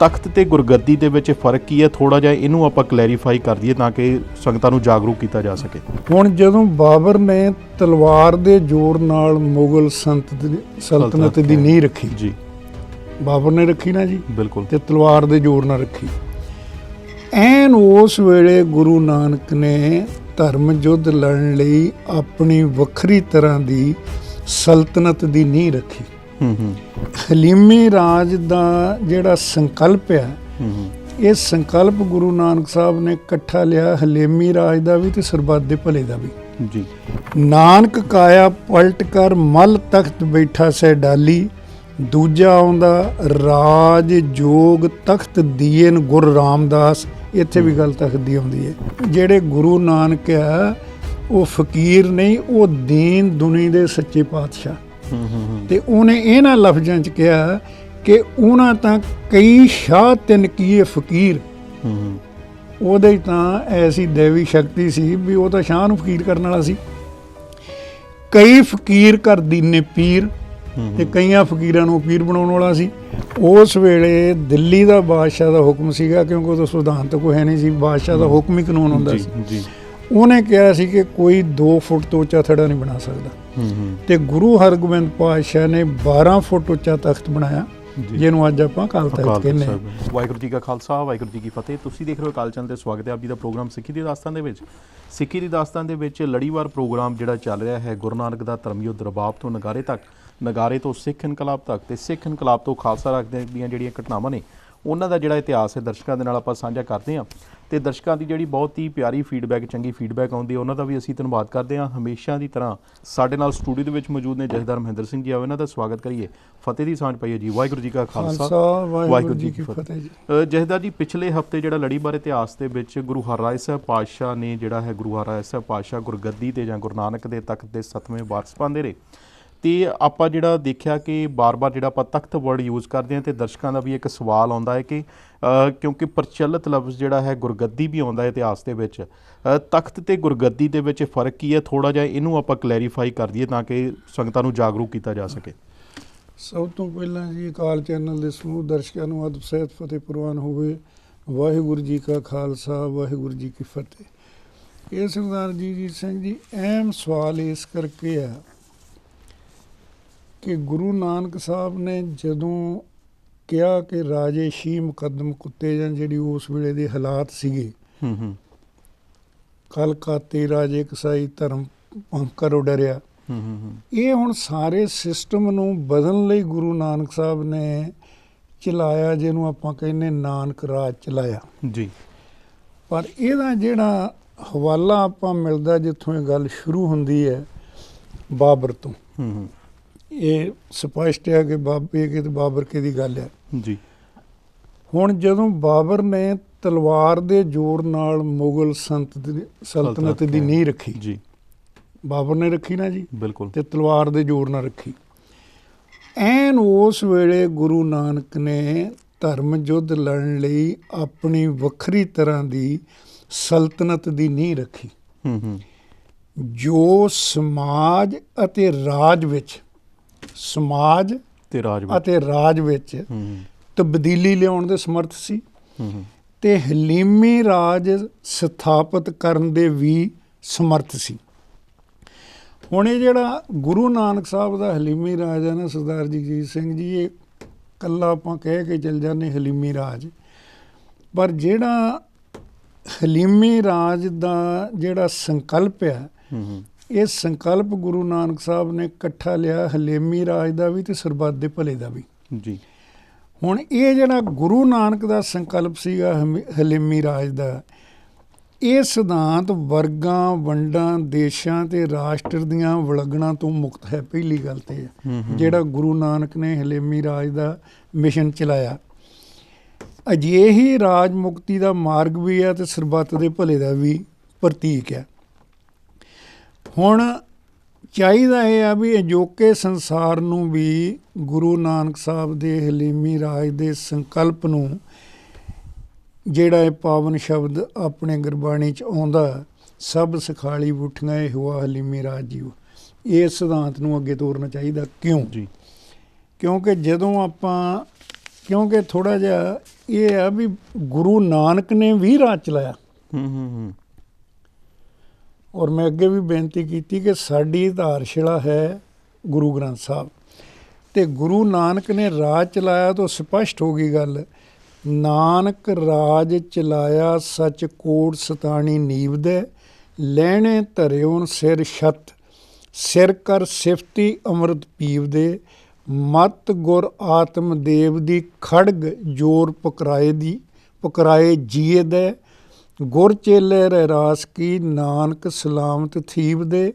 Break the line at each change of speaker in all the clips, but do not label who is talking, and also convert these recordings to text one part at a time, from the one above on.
ਤਖਤ ਤੇ ਗੁਰਗੱਦੀ ਦੇ ਵਿੱਚ ਫ਼ਰਕ ਕੀ ਹੈ? ਥੋੜਾ ਜਿਹਾ ਇਹਨੂੰ ਆਪਾਂ ਕਲੈਰੀਫਾਈ ਕਰ ਦਈਏ ਤਾਂ ਕਿ ਸੰਗਤਾਂ ਨੂੰ ਜਾਗਰੂਕ ਕੀਤਾ ਜਾ ਸਕੇ।
ਹੁਣ ਜਦੋਂ ਬਾਬਰ ਨੇ ਤਲਵਾਰ ਦੇ ਜ਼ੋਰ ਨਾਲ ਮੁਗਲ ਸੰਤ ਦੀ- ਸਲਤਨਤ ਦੀ ਨੀਂਹ ਰੱਖੀ।
ਜੀ।
ਬਾਬਰ ਨੇ ਰੱਖੀ ਨਾ ਜੀ?
ਬਿਲਕੁਲ।
ਤੇ ਤਲਵਾਰ ਦੇ ਜ਼ੋਰ ਨਾਲ ਰੱਖੀ। ਐਨ ਉਸ ਵੇਲੇ ਗੁਰੂ ਨਾਨਕ ਨੇ ਧਰਮ ਯੁੱਧ ਲੜਨ ਲਈ ਆਪਣੀ ਵੱਖਰੀ ਤਰ੍ਹਾਂ ਦੀ ਸਲਤਨਤ ਦੀ ਨੀਂਹ ਰੱਖੀ।
ਹੂੰ ਹੂੰ
ਹਲੀਮੀ ਰਾਜ ਦਾ ਜਿਹੜਾ ਸੰਕਲਪ ਹੈ ਇਹ ਸੰਕਲਪ ਗੁਰੂ ਨਾਨਕ ਸਾਹਿਬ ਨੇ ਇਕੱਠਾ ਲਿਆ ਹਲੀਮੀ ਰਾਜ ਦਾ ਵੀ ਤੇ ਸਰਬੱਤ ਦੇ ਭਲੇ ਦਾ ਵੀ।
ਜੀ।
ਨਾਨਕ ਕਾਇਆ ਪਲਟ ਕਰ ਮਲ ਤਖਤ ਬੈਠਾ ਸੈ ਡਾਲੀ ਦੂਜਾ ਆਉਂਦਾ ਰਾਜ ਜੋਗ ਤਖਤ ਦੀਨ ਗੁਰ ਰਾਮਦਾਸ ਇੱਥੇ ਵੀ ਗੱਲ ਤਖਤ ਦੀ ਆਉਂਦੀ ਹੈ ਜਿਹੜੇ ਗੁਰੂ ਨਾਨਕ ਆ ਉਹ ਫਕੀਰ ਨਹੀਂ ਉਹ ਦੀਨ ਦੁਨੀ ਦੇ ਸੱਚੇ ਪਾਤਸ਼ਾਹ। ਤੇ ਉਹਨੇ ਇਹਨਾਂ ਲਫ਼ਜ਼ਾਂ 'ਚ ਕਿਹਾ ਕਿ ਉਹਨਾਂ ਤਾਂ ਕਈ ਸ਼ਾਹ ਤਿੰਨ ਕੀਏ ਫਕੀਰ। ਉਹਦੇ ਤਾਂ ਐਸੀ ਦੇਵੀ ਸ਼ਕਤੀ ਸੀ ਵੀ ਉਹ ਤਾਂ ਸ਼ਾਹ ਨੂੰ ਫਕੀਰ ਕਰਨ ਵਾਲਾ ਸੀ। ਕਈ ਫਕੀਰ ਕਰ ਦੀਨੇ ਪੀਰ ਤੇ ਕਈਆਂ ਫਕੀਰਾਂ ਨੂੰ ਪੀਰ ਬਣਾਉਣ ਵਾਲਾ ਸੀ। ਉਸ ਵੇਲੇ ਦਿੱਲੀ ਦਾ ਬਾਦਸ਼ਾਹ ਦਾ ਹੁਕਮ ਸੀਗਾ ਕਿਉਂਕਿ ਉਦੋਂ ਸੰਵਿਧਾਨ ਤਾਂ ਕੋਈ ਹੈ ਨਹੀਂ ਸੀ ਬਾਦਸ਼ਾਹ ਦਾ ਹੁਕਮ ਹੀ ਕਾਨੂੰਨ ਹੁੰਦਾ ਸੀ। ਉਹਨੇ ਕਿਹਾ ਸੀ ਕਿ ਕੋਈ 2 ਫੁੱਟ ਤੋਂ ਉੱਚਾ ਥੜਾ ਨਹੀਂ ਬਣਾ ਸਕਦਾ। ਤੇ ਗੁਰੂ ਹਰਗੋਬਿੰਦ ਪਾਤਸ਼ਾਹ ਨੇ 12 ਫੁੱਟ ਉੱਚਾ ਤਖਤ ਬਣਾਇਆ ਜਿਹਨੂੰ ਅੱਜ ਆਪਾਂ ਅਕਾਲ ਤਖਤ ਕਹਿੰਦੇ ਹਾਂ।
ਵਾਹਿਗੁਰੂ ਜੀ ਕਾ ਖਾਲਸਾ ਵਾਹਿਗੁਰੂ ਜੀ ਕੀ ਫਤਿਹ। ਤੁਸੀਂ ਦੇਖ ਰਹੇ ਹੋ ਅਕਾਲ ਚੰਦ ਤੇ ਸਵਾਗਤ ਹੈ ਆਪ ਜੀ ਦਾ ਪ੍ਰੋਗਰਾਮ ਸਿੱਖੀ ਦੀ ਦਾਸਤਾਨ ਦੇ ਵਿੱਚ। ਸਿੱਖੀ ਦੀ ਦਾਸਤਾਨ ਦੇ ਵਿੱਚ ਲੜੀਵਾਰ ਪ੍ਰੋਗਰਾਮ ਜਿਹੜਾ ਚੱਲ ਰਿਹਾ ਹੈ ਗੁਰੂ ਨਾਨਕ ਦਾ ਧਰਮ ਯੁੱਧ ਰਬਾਬ ਤੋਂ ਨਗਾਰੇ ਤੱਕ ਨਗਾਰੇ ਤੋਂ ਸਿੱਖ ਇਨਕਲਾਬ ਤੱਕ ਤੇ ਸਿੱਖ ਇਨਕਲਾਬ ਤੋਂ ਖਾਲਸਾ ਰੱਖਦੇ ਦੀਆਂ ਜਿਹੜੀਆਂ ਘਟਨਾਵਾਂ ਨੇ ਉਹਨਾਂ ਦਾ ਜਿਹੜਾ ਇਤਿਹਾਸ ਹੈ ਦਰਸ਼ਕਾਂ ਦੇ ਨਾਲ ਆਪਾਂ ਸਾਂਝਾ ਕਰਦੇ ਹਾਂ। ਤੇ ਦਰਸ਼ਕਾਂ ਦੀ ਜਿਹੜੀ ਬਹੁਤ ਹੀ ਪਿਆਰੀ ਫੀਡਬੈਕ ਚੰਗੀ ਫੀਡਬੈਕ ਆਉਂਦੀ ਹੈ ਉਹਨਾਂ ਦਾ ਵੀ ਅਸੀਂ ਧੰਨਵਾਦ ਕਰਦੇ ਹਾਂ। ਹਮੇਸ਼ਾ ਦੀ ਤਰ੍ਹਾਂ ਸਾਡੇ ਨਾਲ ਸਟੂਡੀਓ ਦੇ ਵਿੱਚ ਮੌਜੂਦ ਨੇ ਜਥੇਦਾਰ ਮਹਿੰਦਰ ਸਿੰਘ ਜੀ ਆਓ ਇਹਨਾਂ ਦਾ ਸਵਾਗਤ ਕਰੀਏ। ਫਤਿਹ ਦੀ ਸਾਂਝ ਪਾਈਏ ਜੀ। ਵਾਹਿਗੁਰੂ ਜੀ ਕਾ ਖਾਲਸਾ।
ਵਾਹਿਗੁਰੂ ਜੀ ਕੀ ਫਤਿਹ।
ਜਥੇਦਾਰ ਜੀ। ਪਿਛਲੇ ਹਫ਼ਤੇ ਜਿਹੜਾ ਲੜੀਵਾਰ ਇਤਿਹਾਸ ਦੇ ਵਿੱਚ ਗੁਰੂ ਹਰਰਾਏ ਸਾਹਿਬ ਪਾਤਸ਼ਾਹ ਨੇ ਜਿਹੜਾ ਹੈ ਗੁਰੂ ਹਰਰਾਏ ਸਾਹਿਬ ਪਾਤਸ਼ਾਹ ਗੁਰਗੱਦੀ ਤੇ ਜਾਂ ਗੁਰੂ ਨਾਨਕ ਦੇ ਤਖਤ ਦੇ ਸੱਤਵੇਂ ਵਾਰਸ ਪਾਉਂਦੇ ਰਹੇ। ਤੇ ਆਪਾਂ ਜਿਹੜਾ ਦੇਖਿਆ ਕਿ ਬਾਰ-ਬਾਰ ਜਿਹੜਾ ਆਪਾਂ ਤਖਤ ਵਰਡ ਯੂਜ਼ ਕਰਦੇ ਹਾਂ ਤੇ ਦਰਸ਼ਕਾਂ ਦਾ ਵੀ ਇੱਕ ਸਵਾਲ ਆਉਂਦਾ ਹੈ ਕਿ ਕਿਉਂਕਿ ਪ੍ਰਚਲਿਤ ਲਫ਼ਜ਼ ਜਿਹੜਾ ਹੈ ਗੁਰਗੱਦੀ ਵੀ ਆਉਂਦਾ ਹੈ ਇਤਿਹਾਸ ਦੇ ਵਿੱਚ। ਤਖਤ ਤੇ ਗੁਰਗੱਦੀ ਦੇ ਵਿੱਚ ਫ਼ਰਕ ਕੀ ਹੈ? ਥੋੜਾ ਜਿਹਾ ਇਹਨੂੰ ਆਪਾਂ ਕਲੈਰੀਫਾਈ ਕਰ ਦਈਏ ਤਾਂ ਕਿ ਸੰਗਤਾਂ ਨੂੰ ਜਾਗਰੂਕ ਕੀਤਾ ਜਾ ਸਕੇ।
ਸਭ ਤੋਂ ਪਹਿਲਾਂ ਜੀ ਅਕਾਲ ਚੈਨਲ ਦੇ ਸਮੂਹ ਦਰਸ਼ਕਾਂ ਨੂੰ ਅਦਬ ਸਹਿਤ ਫਤਿਹ ਪ੍ਰਵਾਨ ਹੋਵੇ। ਵਾਹਿਗੁਰੂ ਜੀ ਕਾ ਖਾਲਸਾ, ਵਾਹਿਗੁਰੂ ਜੀ ਕੀ ਫਤਿਹ। ਇਹ ਸਰਦਾਰ ਜੀ ਜੀ ਸਿੰਘ ਜੀ, ਅਹਿਮ ਸਵਾਲ ਇਸ ਕਰਕੇ ਆ ਕਿ ਗੁਰੂ ਨਾਨਕ ਸਾਹਿਬ ਨੇ ਜਦੋਂ ਕਿਹਾ ਕਿ ਰਾਜੇ ਸ਼ੀ ਮੁਕੱਦਮ ਕੁੱਤੇ ਜਾਂ ਜਿਹੜੀ ਉਸ ਵੇਲੇ ਦੇ ਹਾਲਾਤ ਸੀਗੇ।
ਹੂੰ ਹੂੰ।
ਕਲਕਾਤੇ ਰਾਜੇ ਕਸਾਈ ਧਰਮ ਕਰੋ ਡਰਿਆ
ਹੂੰ ਹੂੰ ਹੂੰ।
ਇਹ ਹੁਣ ਸਾਰੇ ਸਿਸਟਮ ਨੂੰ ਬਦਲਣ ਲਈ ਗੁਰੂ ਨਾਨਕ ਸਾਹਿਬ ਨੇ ਚਲਾਇਆ ਜਿਹਨੂੰ ਆਪਾਂ ਕਹਿੰਦੇ ਨਾਨਕ ਰਾਜ ਚਲਾਇਆ।
ਜੀ।
ਪਰ ਇਹਦਾ ਜਿਹੜਾ ਹਵਾਲਾ ਆਪਾਂ ਮਿਲਦਾ ਜਿੱਥੋਂ ਇਹ ਗੱਲ ਸ਼ੁਰੂ ਹੁੰਦੀ ਹੈ ਬਾਬਰ ਤੋਂ।
ਹੂੰ ਹੂੰ।
ਇਹ ਸਪਸ਼ਟ ਹੈ ਕਿ ਬਾਬੇ ਕੇ ਤੇ ਬਾਬਰ ਕੇ ਦੀ ਗੱਲ ਹੈ।
ਜੀ।
ਹੁਣ ਜਦੋਂ ਬਾਬਰ ਨੇ ਤਲਵਾਰ ਦੇ ਜ਼ੋਰ ਨਾਲ ਮੁਗਲ ਸੰਤ ਸਲਤਨਤ ਦੀ ਨੀਂਹ ਰੱਖੀ।
ਜੀ।
ਬਾਬਰ ਨੇ ਰੱਖੀ ਨਾ ਜੀ?
ਬਿਲਕੁਲ।
ਤੇ ਤਲਵਾਰ ਦੇ ਜ਼ੋਰ ਨਾਲ ਰੱਖੀ। ਐਨ ਉਸ ਵੇਲੇ ਗੁਰੂ ਨਾਨਕ ਨੇ ਧਰਮ ਯੁੱਧ ਲੜਨ ਲਈ ਆਪਣੀ ਵੱਖਰੀ ਤਰ੍ਹਾਂ ਦੀ ਸਲਤਨਤ ਦੀ ਨੀਂਹ ਰੱਖੀ।
ਹੂੰ ਹੂੰ।
ਜੋ ਸਮਾਜ ਅਤੇ ਰਾਜ ਵਿੱਚ ਸਮਾਜ
ਤੇ ਰਾਜ ਵਿੱਚ।
ਅਤੇ ਰਾਜ ਵਿੱਚ ਤਬਦੀਲੀ ਲਿਆਉਣ ਦੇ ਸਮਰਥ ਸੀ। ਤੇ ਹਲੀਮੀ ਰਾਜ ਸਥਾਪਿਤ ਕਰਨ ਦੇ ਵੀ ਸਮਰਥ ਸੀ। ਹੁਣ ਇਹ ਜਿਹੜਾ ਗੁਰੂ ਨਾਨਕ ਸਾਹਿਬ ਦਾ ਹਲੀਮੀ ਰਾਜ ਹੈ ਨਾ ਸਰਦਾਰ ਜਗਜੀਤ ਸਿੰਘ ਜੀ ਇਹ ਕੱਲਾ ਆਪਾਂ ਕਹਿ ਕੇ ਚੱਲ ਜਾਂਦੇ ਹਲੀਮੀ ਰਾਜ। ਪਰ ਜਿਹੜਾ ਹਲੀਮੀ ਰਾਜ ਦਾ ਜਿਹੜਾ ਸੰਕਲਪ ਹੂੰ। ਇਹ ਸੰਕਲਪ ਗੁਰੂ ਨਾਨਕ ਸਾਹਿਬ ਨੇ ਇਕੱਠਾ ਲਿਆ ਹਲੀਮੀ ਰਾਜ ਦਾ ਵੀ ਤੇ ਸਰਬੱਤ ਦੇ ਭਲੇ ਦਾ ਵੀ।
ਜੀ।
ਹੁਣ ਇਹ ਜਿਹੜਾ ਗੁਰੂ ਨਾਨਕ ਦਾ ਸੰਕਲਪ ਸੀਗਾ ਹਲੀਮੀ ਰਾਜ ਦਾ ਇਹ ਸਿਧਾਂਤ ਵਰਗਾਂ ਵੰਡਾਂ ਦੇਸ਼ਾਂ ਤੇ ਰਾਸ਼ਟਰ ਦੀਆਂ ਵਿਲਗਣਾਂ ਤੋਂ ਮੁਕਤ ਹੈ ਪਹਿਲੀ ਗੱਲ ਤੇ। ਜਿਹੜਾ ਗੁਰੂ ਨਾਨਕ ਨੇ ਹਲੀਮੀ ਰਾਜ ਦਾ ਮਿਸ਼ਨ ਚਲਾਇਆ। ਅਜਿਹੀ ਰਾਜ ਮੁਕਤੀ ਦਾ ਮਾਰਗ ਵੀ ਹੈ ਤੇ ਸਰਬੱਤ ਦੇ ਭਲੇ ਦਾ ਵੀ ਪ੍ਰਤੀਕ ਹੈ ਹੁਣ ਚਾਹੀਦਾ ਇਹ ਆ ਵੀ ਅਜੋਕੇ ਸੰਸਾਰ ਨੂੰ ਵੀ ਗੁਰੂ ਨਾਨਕ ਸਾਹਿਬ ਦੇ ਹਲੀਮੀ ਰਾਜ ਦੇ ਸੰਕਲਪ ਨੂੰ ਜਿਹੜਾ ਇਹ ਪਾਵਨ ਸ਼ਬਦ ਆਪਣੇ ਗੁਰਬਾਣੀ ਚ ਆਉਂਦਾ ਸਭ ਸਖਾਲੀ ਬੁੱਠੀਆਂ ਇਹ ਹੋਆ ਹਲੀਮੀ ਰਾਜ ਜੀਓ। ਇਹ ਸਿਧਾਂਤ ਨੂੰ ਅੱਗੇ ਤੋਰਨਾ ਚਾਹੀਦਾ। ਕਿਉਂ?
ਜੀ।
ਕਿਉਂਕਿ ਜਦੋਂ ਆਪਾਂ ਕਿਉਂਕਿ ਥੋੜਾ ਜਿਹਾ ਇਹ ਆ ਵੀ ਗੁਰੂ ਨਾਨਕ ਨੇ ਵੀ ਰਾਜ ਚਲਾਇਆ।
ਹੂੰ ਹੂੰ ਹੂੰ।
ਔਰ ਮੈਂ ਅੱਗੇ ਵੀ ਬੇਨਤੀ ਕੀਤੀ ਕਿ ਸਾਡੀ ਆਧਾਰਸ਼ਿਲਾ ਹੈ ਗੁਰੂ ਗ੍ਰੰਥ ਸਾਹਿਬ। ਤੇ ਗੁਰੂ ਨਾਨਕ ਨੇ ਰਾਜ ਚਲਾਇਆ ਤਾਂ ਸਪਸ਼ਟ ਹੋ ਗਈ ਗੱਲ, ਨਾਨਕ ਰਾਜ ਚਲਾਇਆ ਸੱਚ ਕੋਟ ਸਤਾਣੀ ਨੀਵਦੇ ਲੈਣੇ ਧਰਿਓਨ ਸਿਰ ਛਤ, ਸਿਰ ਕਰ ਸਿਫਤੀ ਅੰਮ੍ਰਿਤ ਪੀਵ ਦੇ, ਮਤ ਗੁਰ ਆਤਮ ਦੇਵ ਦੀ ਖੜਗ ਜੋਰ ਪਕਰਾਏ ਦੀ, ਪਕਰਾਏ ਜੀਏ ਦੇ ਗੁਰ ਚੇਲੇ ਰਹਿ ਰਾਸ ਕੀ ਨਾਨਕ ਸਲਾਮਤ ਥੀਵ ਦੇ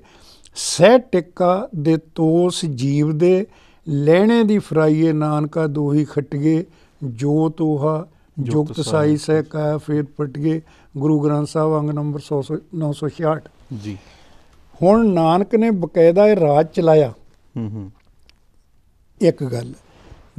ਸਹਿ ਟਿੱਕਾ ਦੇ ਤੋਸ ਜੀਵ ਦੇ ਲੈਣੇ ਦੀ ਫਰਾਈਏ ਨਾਨਕਾ ਦੋਹੀ ਖਟਗੇ ਜੋ ਤੋਹਾ
ਜੁਗਤ
ਜੁਗਤ ਸਾਈ ਸਹਿ ਕਾ ਫੇਰ ਪਟਗੇ ਗੁਰੂ ਗ੍ਰੰਥ ਸਾਹਿਬ ਅੰਗ ਨੰਬਰ 100 966
ਜੀ।
ਹੁਣ ਨਾਨਕ ਨੇ ਬਕਾਇਦਾ ਇਹ ਰਾਜ ਚਲਾਇਆ।
ਹੂੰ ਹੂੰ।
ਇੱਕ ਗੱਲ।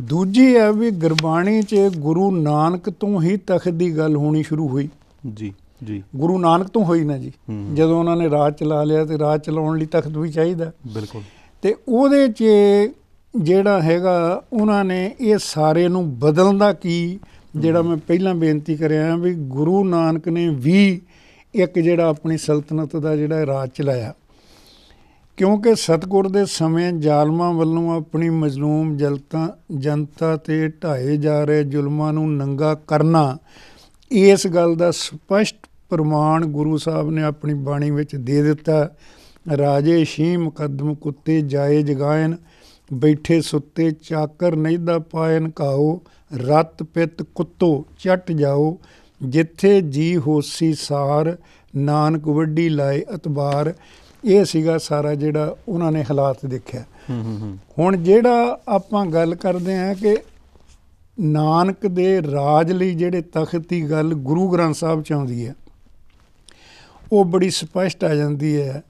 ਦੂਜੀ ਹੈ ਵੀ ਗੁਰਬਾਣੀ 'ਚ ਗੁਰੂ ਨਾਨਕ ਤੋਂ ਹੀ ਤਖਤ ਦੀ ਗੱਲ ਹੋਣੀ ਸ਼ੁਰੂ ਹੋਈ।
ਜੀ ਜੀ।
ਗੁਰੂ ਨਾਨਕ ਤੋਂ ਹੋਈ ਨਾ ਜੀ। ਜਦੋਂ ਉਹਨਾਂ ਨੇ ਰਾਜ ਚਲਾ ਲਿਆ ਤੇ ਰਾਜ ਚਲਾਉਣ ਲਈ ਤਖਤ ਵੀ ਚਾਹੀਦਾ।
ਬਿਲਕੁਲ।
ਤੇ ਉਹਦੇ 'ਚ ਜਿਹੜਾ ਹੈਗਾ ਉਹਨਾਂ ਨੇ ਇਹ ਸਾਰੇ ਨੂੰ ਬਦਲਣ ਦਾ ਕੀ ਜਿਹੜਾ ਮੈਂ ਪਹਿਲਾਂ ਬੇਨਤੀ ਕਰਿਆ ਵੀ ਗੁਰੂ ਨਾਨਕ ਨੇ ਵੀ ਇੱਕ ਜਿਹੜਾ ਆਪਣੀ ਸਲਤਨਤ ਦਾ ਜਿਹੜਾ ਰਾਜ ਚਲਾਇਆ। ਕਿਉਂਕਿ ਸਤਗੁਰ ਦੇ ਸਮੇਂ ਜ਼ਾਲਮਾਂ ਵੱਲੋਂ ਆਪਣੀ ਮਜ਼ਲੂਮ ਜਲਤਾ ਜਨਤਾ ਤੇ ਢਾਏ ਜਾ ਰਹੇ ਜ਼ੁਲਮਾਂ ਨੂੰ ਨੰਗਾ ਕਰਨਾ ਇਸ ਗੱਲ ਦਾ ਸਪਸ਼ਟ ਪ੍ਰਮਾਣ ਗੁਰੂ ਸਾਹਿਬ ਨੇ ਆਪਣੀ ਬਾਣੀ ਵਿੱਚ ਦੇ ਦਿੱਤਾ ਰਾਜੇ ਸ਼ੀ ਮੁਕੱਦਮ ਕੁੱਤੇ ਜਾਏ ਜਗਾਇਨ ਬੈਠੇ ਸੁੱਤੇ ਚਾਕਰ ਨੈਦਾ ਪਾਇਨ ਕਾਓ ਰਤ ਪਿਤ ਕੁੱਤੋ ਚਟ ਜਾਓ ਜਿੱਥੇ ਜੀ ਹੋਸੀ ਸਾਰ ਨਾਨਕ ਵੱਡੀ ਲਾਏ ਅਤਬਾਰ ਇਹ ਸੀਗਾ ਸਾਰਾ ਜਿਹੜਾ ਉਹਨਾਂ ਨੇ ਹਾਲਾਤ ਦੇਖਿਆ। ਹੁਣ ਜਿਹੜਾ ਆਪਾਂ ਗੱਲ ਕਰਦੇ ਹਾਂ ਕਿ ਨਾਨਕ ਦੇ ਰਾਜ ਲਈ ਜਿਹੜੇ ਤਖਤ ਦੀ ਗੱਲ ਗੁਰੂ ਗ੍ਰੰਥ ਸਾਹਿਬ ਚ ਆਉਂਦੀ ਹੈ ਉਹ ਬੜੀ ਸਪਸ਼ਟ ਆ ਜਾਂਦੀ ਹੈ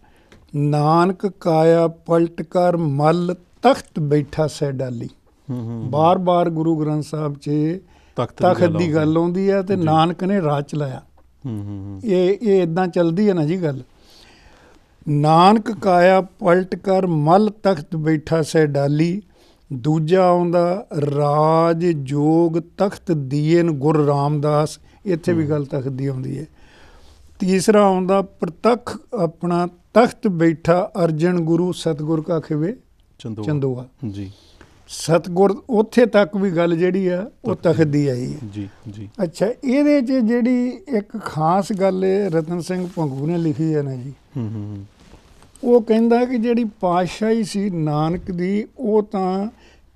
ਨਾਨਕ ਕਾਇਆ ਪਲਟ ਕਰ ਮਲ ਤਖਤ ਬੈਠਾ ਸੈ ਡਾਲੀ।
ਹੂੰ ਹੂੰ
ਬਾਰ-ਬਾਰ ਗੁਰੂ ਗ੍ਰੰਥ ਸਾਹਿਬ 'ਚ
ਤਖਤ
ਦੀ ਗੱਲ ਆਉਂਦੀ ਹੈ। ਤੇ। ਨਾਨਕ ਨੇ ਰਾਜ ਚਲਾਇਆ
ਹੂੰ ਹੂੰ ਹੂੰ।
ਇਹ ਇਹ ਇਦਾਂ ਚੱਲਦੀ ਹੈ ਨਾ ਜੀ ਗੱਲ। ਨਾਨਕ ਕਾਇਆ ਪਲਟ ਕਰ ਮਲ ਤਖਤ ਬੈਠਾ ਸੈ ਡਾਲੀ। ਦੂਜਾ ਆਉਂਦਾ ਰਾਜ ਜੋਗ ਤਖਤ ਦੀਨ ਗੁਰ ਰਾਮਦਾਸ। ਇੱਥੇ ਵੀ ਗੱਲ ਤਖਤ ਦੀ ਆਉਂਦੀ ਹੈ। ਤੀਸਰਾ ਆਉਂਦਾ ਪ੍ਰਤੱਖ ਆਪਣਾ ਤਖਤ ਬੈਠਾ ਅਰਜਨ ਗੁਰੂ ਸਤਗੁਰ ਕਾ ਖਿਵੇ
ਚੰਦੋਆ। ਜੀ।
ਸਤਗੁਰ ਉੱਥੇ ਤੱਕ ਵੀ ਗੱਲ ਜਿਹੜੀ ਆ ਉਹ
ਤਖਤ
ਦੀ ਆਈ ਹੈ।
ਜੀ ਜੀ।
ਅੱਛਾ ਇਹਦੇ 'ਚ ਜਿਹੜੀ ਇੱਕ ਖਾਸ ਗੱਲ ਰਤਨ ਸਿੰਘ ਭੰਗੂ ਨੇ ਲਿਖੀ ਹੈ ਨਾ ਜੀ।
ਹੂੰ ਹੂੰ।
ਉਹ ਕਹਿੰਦਾ ਕਿ ਜਿਹੜੀ ਪਾਤਸ਼ਾਹੀ ਸੀ ਨਾਨਕ ਦੀ ਉਹ ਤਾਂ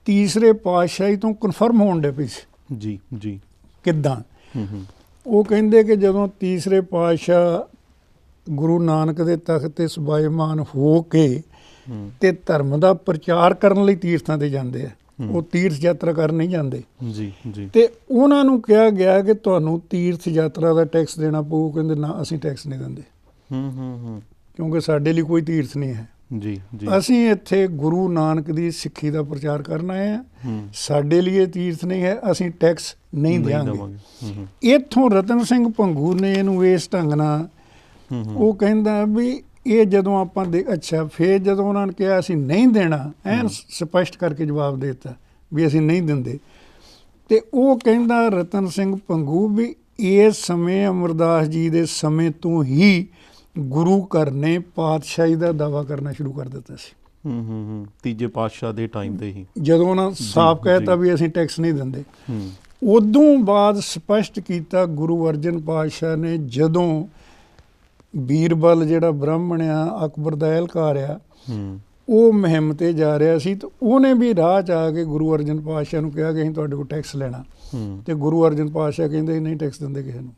ਤੀਸਰੇ ਪਾਤਸ਼ਾਹੀ ਤੋਂ ਕਨਫਰਮ ਹੋਣ ਦੇ ਸੀ।
ਜੀ ਜੀ।
ਕਿੱਦਾਂ? ਉਹ ਕਹਿੰਦੇ ਕਿ ਜਦੋਂ ਤੀਸਰੇ ਪਾਤਸ਼ਾਹ ਗੁਰੂ ਨਾਨਕ ਦੇ ਤਖਤ ਤੇ ਸੁਭਾਇਮਾਨ ਹੋ ਕੇ ਤੇ ਧਰਮ ਦਾ ਪ੍ਰਚਾਰ ਕਰਨ ਲਈ ਤੀਰਥਾਂ ਤੇ ਜਾਂਦੇ ਆ। ਉਹ ਤੀਰਥ ਯਾਤਰਾ ਕਰਨ ਨਹੀਂ ਜਾਂਦੇ।
ਜੀ ਜੀ।
ਤੇ ਉਹਨਾਂ ਨੂੰ ਕਿਹਾ ਗਿਆ ਕਿ ਤੁਹਾਨੂੰ ਤੀਰਥ ਯਾਤਰਾ ਦਾ ਟੈਕਸ ਦੇਣਾ ਪਊ। ਕਹਿੰਦੇ ਨਾ ਅਸੀਂ ਟੈਕਸ ਨਹੀਂ ਦਿੰਦੇ।
ਹੂੰ ਹੂੰ ਹੂੰ।
ਕਿਉਂਕਿ ਸਾਡੇ ਲਈ ਕੋਈ ਤੀਰਥ ਨਹੀਂ ਹੈ।
ਜੀ ਜੀ।
ਅਸੀਂ ਇੱਥੇ ਗੁਰੂ ਨਾਨਕ ਦੀ ਸਿੱਖੀ ਦਾ ਪ੍ਰਚਾਰ ਕਰਨ ਆਏ ਆ ਸਾਡੇ ਲਈ ਇਹ ਤੀਰਥ ਨਹੀਂ ਹੈ ਅਸੀਂ ਟੈਕਸ ਨਹੀਂ
ਦੇਵਾਂਗੇ।
ਇੱਥੋਂ ਰਤਨ ਸਿੰਘ ਭੰਗੂ ਨੇ ਇਹਨੂੰ ਇਸ ਢੰਗ ਨਾਲ ਉਹ ਕਹਿੰਦਾ ਵੀ ਇਹ ਜਦੋਂ ਆਪਾਂ ਦੇ ਅੱਛਾ ਫੇਰ ਜਦੋਂ ਉਹਨਾਂ ਨੇ ਕਿਹਾ ਅਸੀਂ ਨਹੀਂ ਦੇਣਾ ਐਨ ਸਪਸ਼ਟ ਕਰਕੇ ਜਵਾਬ ਦੇ ਦਿੱਤਾ ਵੀ ਅਸੀਂ ਨਹੀਂ ਦਿੰਦੇ। ਤੇ ਉਹ ਕਹਿੰਦਾ ਰਤਨ ਸਿੰਘ ਭੰਗੂ ਵੀ ਇਸ ਸਮੇਂ ਅਮਰਦਾਸ ਜੀ ਦੇ ਸਮੇਂ ਤੋਂ ਹੀ ਗੁਰੂ ਘਰ ਨੇ ਪਾਤਸ਼ਾਹੀ ਦਾ ਦਾਵਾ ਕਰਨਾ ਸ਼ੁਰੂ ਕਰ ਦਿੱਤਾ ਸੀ।
ਹੂੰ ਹੂੰ ਹੂੰ। ਤੀਜੇ ਪਾਤਸ਼ਾਹ ਦੇ ਟਾਈਮ ਤੇ ਹੀ।
ਜਦੋਂ ਉਹਨਾਂ ਸਾਫ਼ ਕਹਿਤਾ। ਵੀ ਅਸੀਂ ਟੈਕਸ ਨਹੀਂ ਦਿੰਦੇ।
ਹੂੰ।
ਉਦੋਂ ਬਾਅਦ ਸਪਸ਼ਟ ਕੀਤਾ ਗੁਰੂ ਅਰਜਨ ਪਾਤਸ਼ਾਹ ਨੇ ਜਦੋਂ ਬੀਰਬਲ ਜਿਹੜਾ ਬ੍ਰਾਹਮਣ ਆ ਅਕਬਰ ਦਾ ਅਹਿਲਕਾਰ ਆ ਉਹ ਮੁਹਿੰਮ ਤੇ ਜਾ ਰਿਹਾ ਸੀ ਤੇ ਉਹਨੇ ਵੀ ਰਾਹ ਚ ਆ ਕੇ ਗੁਰੂ ਅਰਜਨ ਪਾਤਸ਼ਾਹ ਨੂੰ ਕਿਹਾ ਕਿ ਅਸੀਂ ਤੁਹਾਡੇ ਕੋਲ ਟੈਕਸ ਲੈਣਾ। ਤੇ ਗੁਰੂ ਅਰਜਨ ਪਾਤਸ਼ਾਹ ਕਹਿੰਦੇ ਨਹੀਂ ਟੈਕਸ ਦਿੰਦੇ ਕਿਸੇ ਨੂੰ।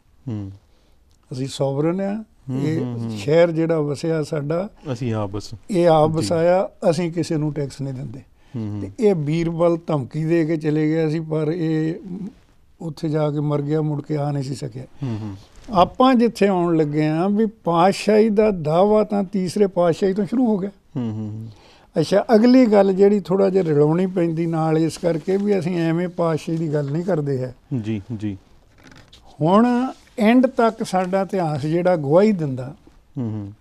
ਅਸੀਂ ਸੋਵਰਨ ਆ ਇਹ। ਸ਼ਹਿਰ ਜਿਹੜਾ ਵਸਿਆ ਸਾਡਾ
ਅਸੀਂ ਆ ਬਸ।
ਇਹ ਆਪ। ਵਸਾਇਆ ਅਸੀਂ ਕਿਸੇ ਨੂੰ ਟੈਕਸ ਨਹੀਂ ਦਿੰਦੇ। ਤੇ ਇਹ ਬੀਰਬਲ ਧਮਕੀ ਦੇ ਕੇ ਚਲੇ ਗਿਆ ਸੀ ਪਰ ਇਹ ਉੱਥੇ ਜਾ ਕੇ ਮਰ ਗਿਆ ਮੁੜ ਕੇ ਆ ਨਹੀਂ ਸੀ ਸਕਿਆ। ਆਪਾਂ ਜਿੱਥੇ ਆਉਣ ਲੱਗੇ ਆ ਵੀ ਪਾਤਸ਼ਾਹੀ ਦਾ ਦਾਵਾ ਤਾਂ ਤੀਸਰੇ ਪਾਤਸ਼ਾਹੀ ਤੋਂ ਸ਼ੁਰੂ ਹੋ ਗਿਆ। ਅੱਛਾ ਅਗਲੀ ਗੱਲ ਜਿਹੜੀ ਥੋੜਾ ਜਿਹਾ ਰਲਾਉਣੀ ਪੈਂਦੀ ਨਾਲ ਇਸ ਕਰਕੇ ਵੀ ਅਸੀਂ ਐਵੇਂ ਪਾਤਸ਼ਾਹੀ ਦੀ ਗੱਲ ਨਹੀਂ ਕਰਦੇ ਹੈ।
ਜੀ ਜੀ।
ਹੁਣ ਐਂਡ ਤੱਕ ਸਾਡਾ ਇਤਿਹਾਸ ਜਿਹੜਾ ਗਵਾਹੀ ਦਿੰਦਾ
ਹੂੰ ਹੂੰ।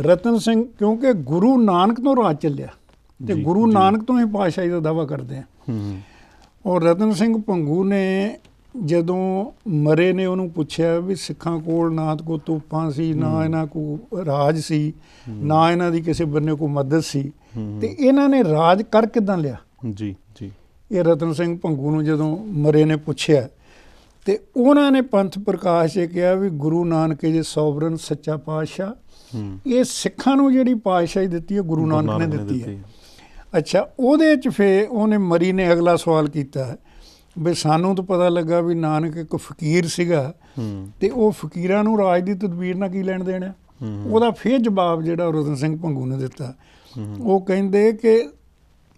ਰਤਨ ਸਿੰਘ ਕਿਉਂਕਿ ਗੁਰੂ ਨਾਨਕ ਤੋਂ ਰਾਜ ਚੱਲਿਆ ਤੇ ਗੁਰੂ। ਨਾਨਕ ਤੋਂ ਹੀ ਪਾਤਸ਼ਾਹੀ ਦਾ ਦਾਵਾ ਕਰਦੇ ਆ।
ਹੂੰ ਹੂੰ।
ਔਰ ਰਤਨ ਸਿੰਘ ਭੰਗੂ ਨੇ ਜਦੋਂ ਮਰੇ ਨੇ ਉਹਨੂੰ ਪੁੱਛਿਆ ਵੀ ਸਿੱਖਾਂ ਕੋਲ ਨਾ ਕੋ ਤੋਪਾਂ ਸੀ ਨਾ ਇਹਨਾਂ ਕੋ ਰਾਜ ਸੀ ਨਾ ਇਹਨਾਂ ਦੀ ਕਿਸੇ ਬੰਨੇ ਕੋ ਮਦਦ ਸੀ। ਤੇ ਇਹਨਾਂ ਨੇ ਰਾਜ ਕਰ ਕਿਦਾਂ ਲਿਆ?
ਜੀ ਜੀ।
ਇਹ ਰਤਨ ਸਿੰਘ ਭੰਗੂ ਨੂੰ ਜਦੋਂ ਮਰੇ ਨੇ ਪੁੱਛਿਆ ਤੇ ਉਹਨਾਂ ਨੇ ਪੰਥ ਪ੍ਰਕਾਸ਼ 'ਚ ਕਿਹਾ ਵੀ ਗੁਰੂ ਨਾਨਕ ਜੇ ਸੋਵਰਨ ਸੱਚਾ ਪਾਤਸ਼ਾਹ।
ਹੂੰ।
ਇਹ ਸਿੱਖਾਂ ਨੂੰ ਜਿਹੜੀ ਪਾਤਸ਼ਾਹੀ ਦਿੱਤੀ ਹੈ ਗੁਰੂ ਨਾਨਕ ਨੇ ਦਿੱਤੀ ਹੈ। ਅੱਛਾ ਉਹਦੇ ਚ ਫੇ ਉਹਨੇ ਮਰੀ ਨੇ ਅਗਲਾ ਸਵਾਲ ਕੀਤਾ ਵੀ ਸਾਨੂੰ ਤਾਂ ਪਤਾ ਲੱਗਾ ਵੀ ਨਾਨਕ ਇੱਕ ਫਕੀਰ ਸੀਗਾ
ਹੂੰ।
ਤੇ ਉਹ ਫਕੀਰਾਂ ਨੂੰ ਰਾਜ ਦੀ ਤਦਬੀਰ ਨਾਲ ਕੀ ਲੈਣ ਦੇਣਾ
ਹੂੰ?
ਉਹਦਾ ਫੇਰ ਜਵਾਬ ਜਿਹੜਾ ਰਤਨ ਸਿੰਘ ਭੰਗੂ ਨੇ ਦਿੱਤਾ।
ਹੂੰ
ਉਹ ਕਹਿੰਦੇ ਕਿ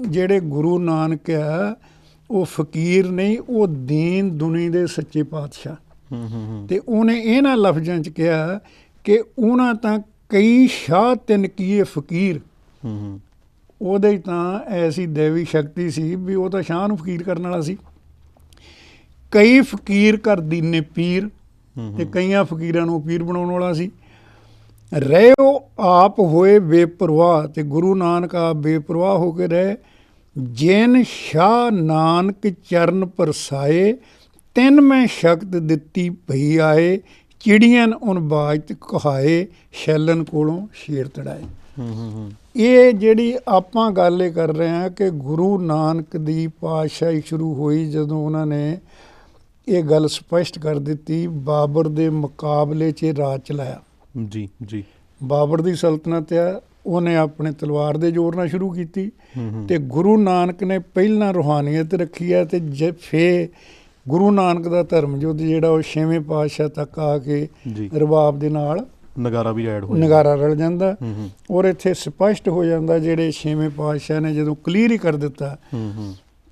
ਜਿਹੜੇ ਗੁਰੂ ਨਾਨਕ ਆ ਉਹ ਫਕੀਰ ਨਹੀਂ ਉਹ ਦੀਨ ਦੁਨੀ ਦੇ ਸੱਚੇ ਪਾਤਸ਼ਾਹ।
ਹੂੰ ਹੂੰ
ਤੇ ਉਹਨੇ ਇਹਨਾਂ ਲਫ਼ਜ਼ਾਂ 'ਚ ਕਿਹਾ ਕਿ ਉਹਨਾਂ ਤਾਂ ਕਈ ਸ਼ਾਹ ਤਿੰਨ ਕੀਏ ਫਕੀਰ।
ਹੂੰ ਹੂੰ।
ਉਹਦੇ ਤਾਂ ਐਸੀ ਦੇਵੀ ਸ਼ਕਤੀ ਸੀ ਵੀ ਉਹ ਤਾਂ ਸ਼ਾਹ ਨੂੰ ਫਕੀਰ ਕਰਨ ਵਾਲਾ ਸੀ। ਕਈ ਫਕੀਰ ਕਰ ਦੀਨੇ ਪੀਰ ਤੇ ਕਈਆਂ ਫਕੀਰਾਂ ਨੂੰ ਪੀਰ ਬਣਾਉਣ ਵਾਲਾ ਸੀ। ਰਹਿਓ ਆਪ ਹੋਏ ਬੇਪਰਵਾਹ ਤੇ ਗੁਰੂ ਨਾਨਕ ਆਪ ਬੇਪਰਵਾਹ ਹੋ ਕੇ ਰਹੇ। ਜੈਨ ਸ਼ਾਹ ਨਾਨਕ ਚਰਨ ਪਰਸਾਏ ਤਿੰਨ ਮੈਂ ਸ਼ਕਤ ਦਿੱਤੀ ਭਈ ਆਏ ਚਿੜੀਆਂ ਉਨ ਬਾਜ ਕਹਾਏ ਛੈਲਨ ਕੋਲੋਂ ਸ਼ੇਰ ਤੜਾਏ। ਇਹ ਜਿਹੜੀ ਆਪਾਂ ਗੱਲ ਇਹ ਕਰ ਰਹੇ ਹਾਂ ਕਿ ਗੁਰੂ ਨਾਨਕ ਦੀ ਪਾਤਸ਼ਾਹੀ ਸ਼ੁਰੂ ਹੋਈ ਜਦੋਂ ਉਹਨਾਂ ਨੇ ਇਹ ਗੱਲ ਸਪਸ਼ਟ ਕਰ ਦਿੱਤੀ ਬਾਬਰ ਦੇ ਮੁਕਾਬਲੇ 'ਚ ਰਾਜ ਚਲਾਇਆ।
ਜੀ ਜੀ।
ਬਾਬਰ ਦੀ ਸਲਤਨਤ ਆ ਉਹਨੇ ਆਪਣੇ ਤਲਵਾਰ ਦੇ ਜ਼ੋਰ ਨਾਲ ਸ਼ੁਰੂ ਕੀਤੀ ਤੇ ਗੁਰੂ ਨਾਨਕ ਨੇ ਪਹਿਲਾਂ ਰੂਹਾਨੀਅਤ ਰੱਖੀ ਹੈ ਤੇ ਜੇ ਫੇ ਗੁਰੂ ਨਾਨਕ ਦਾ ਧਰਮ ਯੁੱਧ ਜਿਹੜਾ ਉਹ ਛੇਵੇਂ ਪਾਤਸ਼ਾਹ ਤੱਕ ਆ ਕੇ ਰਬਾਬ ਦੇ ਨਾਲ
ਨਗਾਰਾ ਵੀ ਐਡ ਹੋ ਜਾਂਦਾ।
ਨਗਾਰਾ ਰਲ ਜਾਂਦਾ ਔਰ ਇੱਥੇ ਸਪਸ਼ਟ ਹੋ ਜਾਂਦਾ ਜਿਹੜੇ ਛੇਵੇਂ ਪਾਤਸ਼ਾਹ ਨੇ ਜਦੋਂ ਕਲੀਅਰ ਹੀ ਕਰ ਦਿੱਤਾ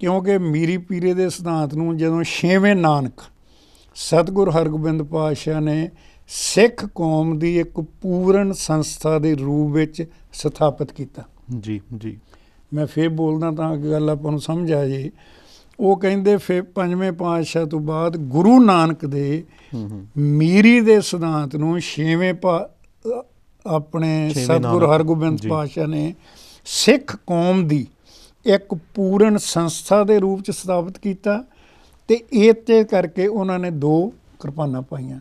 ਕਿਉਂਕਿ ਮੀਰੀ ਪੀਰੇ ਦੇ ਸਿਧਾਂਤ ਨੂੰ ਜਦੋਂ ਛੇਵੇਂ ਨਾਨਕ ਸਤਿਗੁਰ ਹਰਗੋਬਿੰਦ ਪਾਤਸ਼ਾਹ ਨੇ ਸਿੱਖ ਕੌਮ ਦੀ ਇੱਕ ਪੂਰਨ ਸੰਸਥਾ ਦੇ ਰੂਪ ਵਿੱਚ ਸਥਾਪਿਤ ਕੀਤਾ।
ਜੀ ਜੀ।
ਮੈਂ ਫੇਰ ਬੋਲਦਾ ਤਾਂ ਕਿ ਗੱਲ ਆਪਾਂ ਨੂੰ ਸਮਝ ਆ ਜੇ। ਉਹ ਕਹਿੰਦੇ ਫੇਰ ਪੰਜਵੇਂ ਪਾਤਸ਼ਾਹ ਤੋਂ ਬਾਅਦ ਗੁਰੂ ਨਾਨਕ ਦੇ ਮੀਰੀ ਦੇ ਸਿਧਾਂਤ ਨੂੰ ਛੇਵੇਂ ਆਪਣੇ ਸਤਿਗੁਰ ਹਰਗੋਬਿੰਦ। ਪਾਤਸ਼ਾਹ ਨੇ ਸਿੱਖ ਕੌਮ ਦੀ ਇੱਕ ਪੂਰਨ ਸੰਸਥਾ ਦੇ ਰੂਪ ਚ ਸਥਾਪਿਤ ਕੀਤਾ ਤੇ ਇਹ ਤੇ ਕਰਕੇ ਉਹਨਾਂ ਨੇ ਦੋ ਕਿਰਪਾਨਾਂ ਪਾਈਆਂ।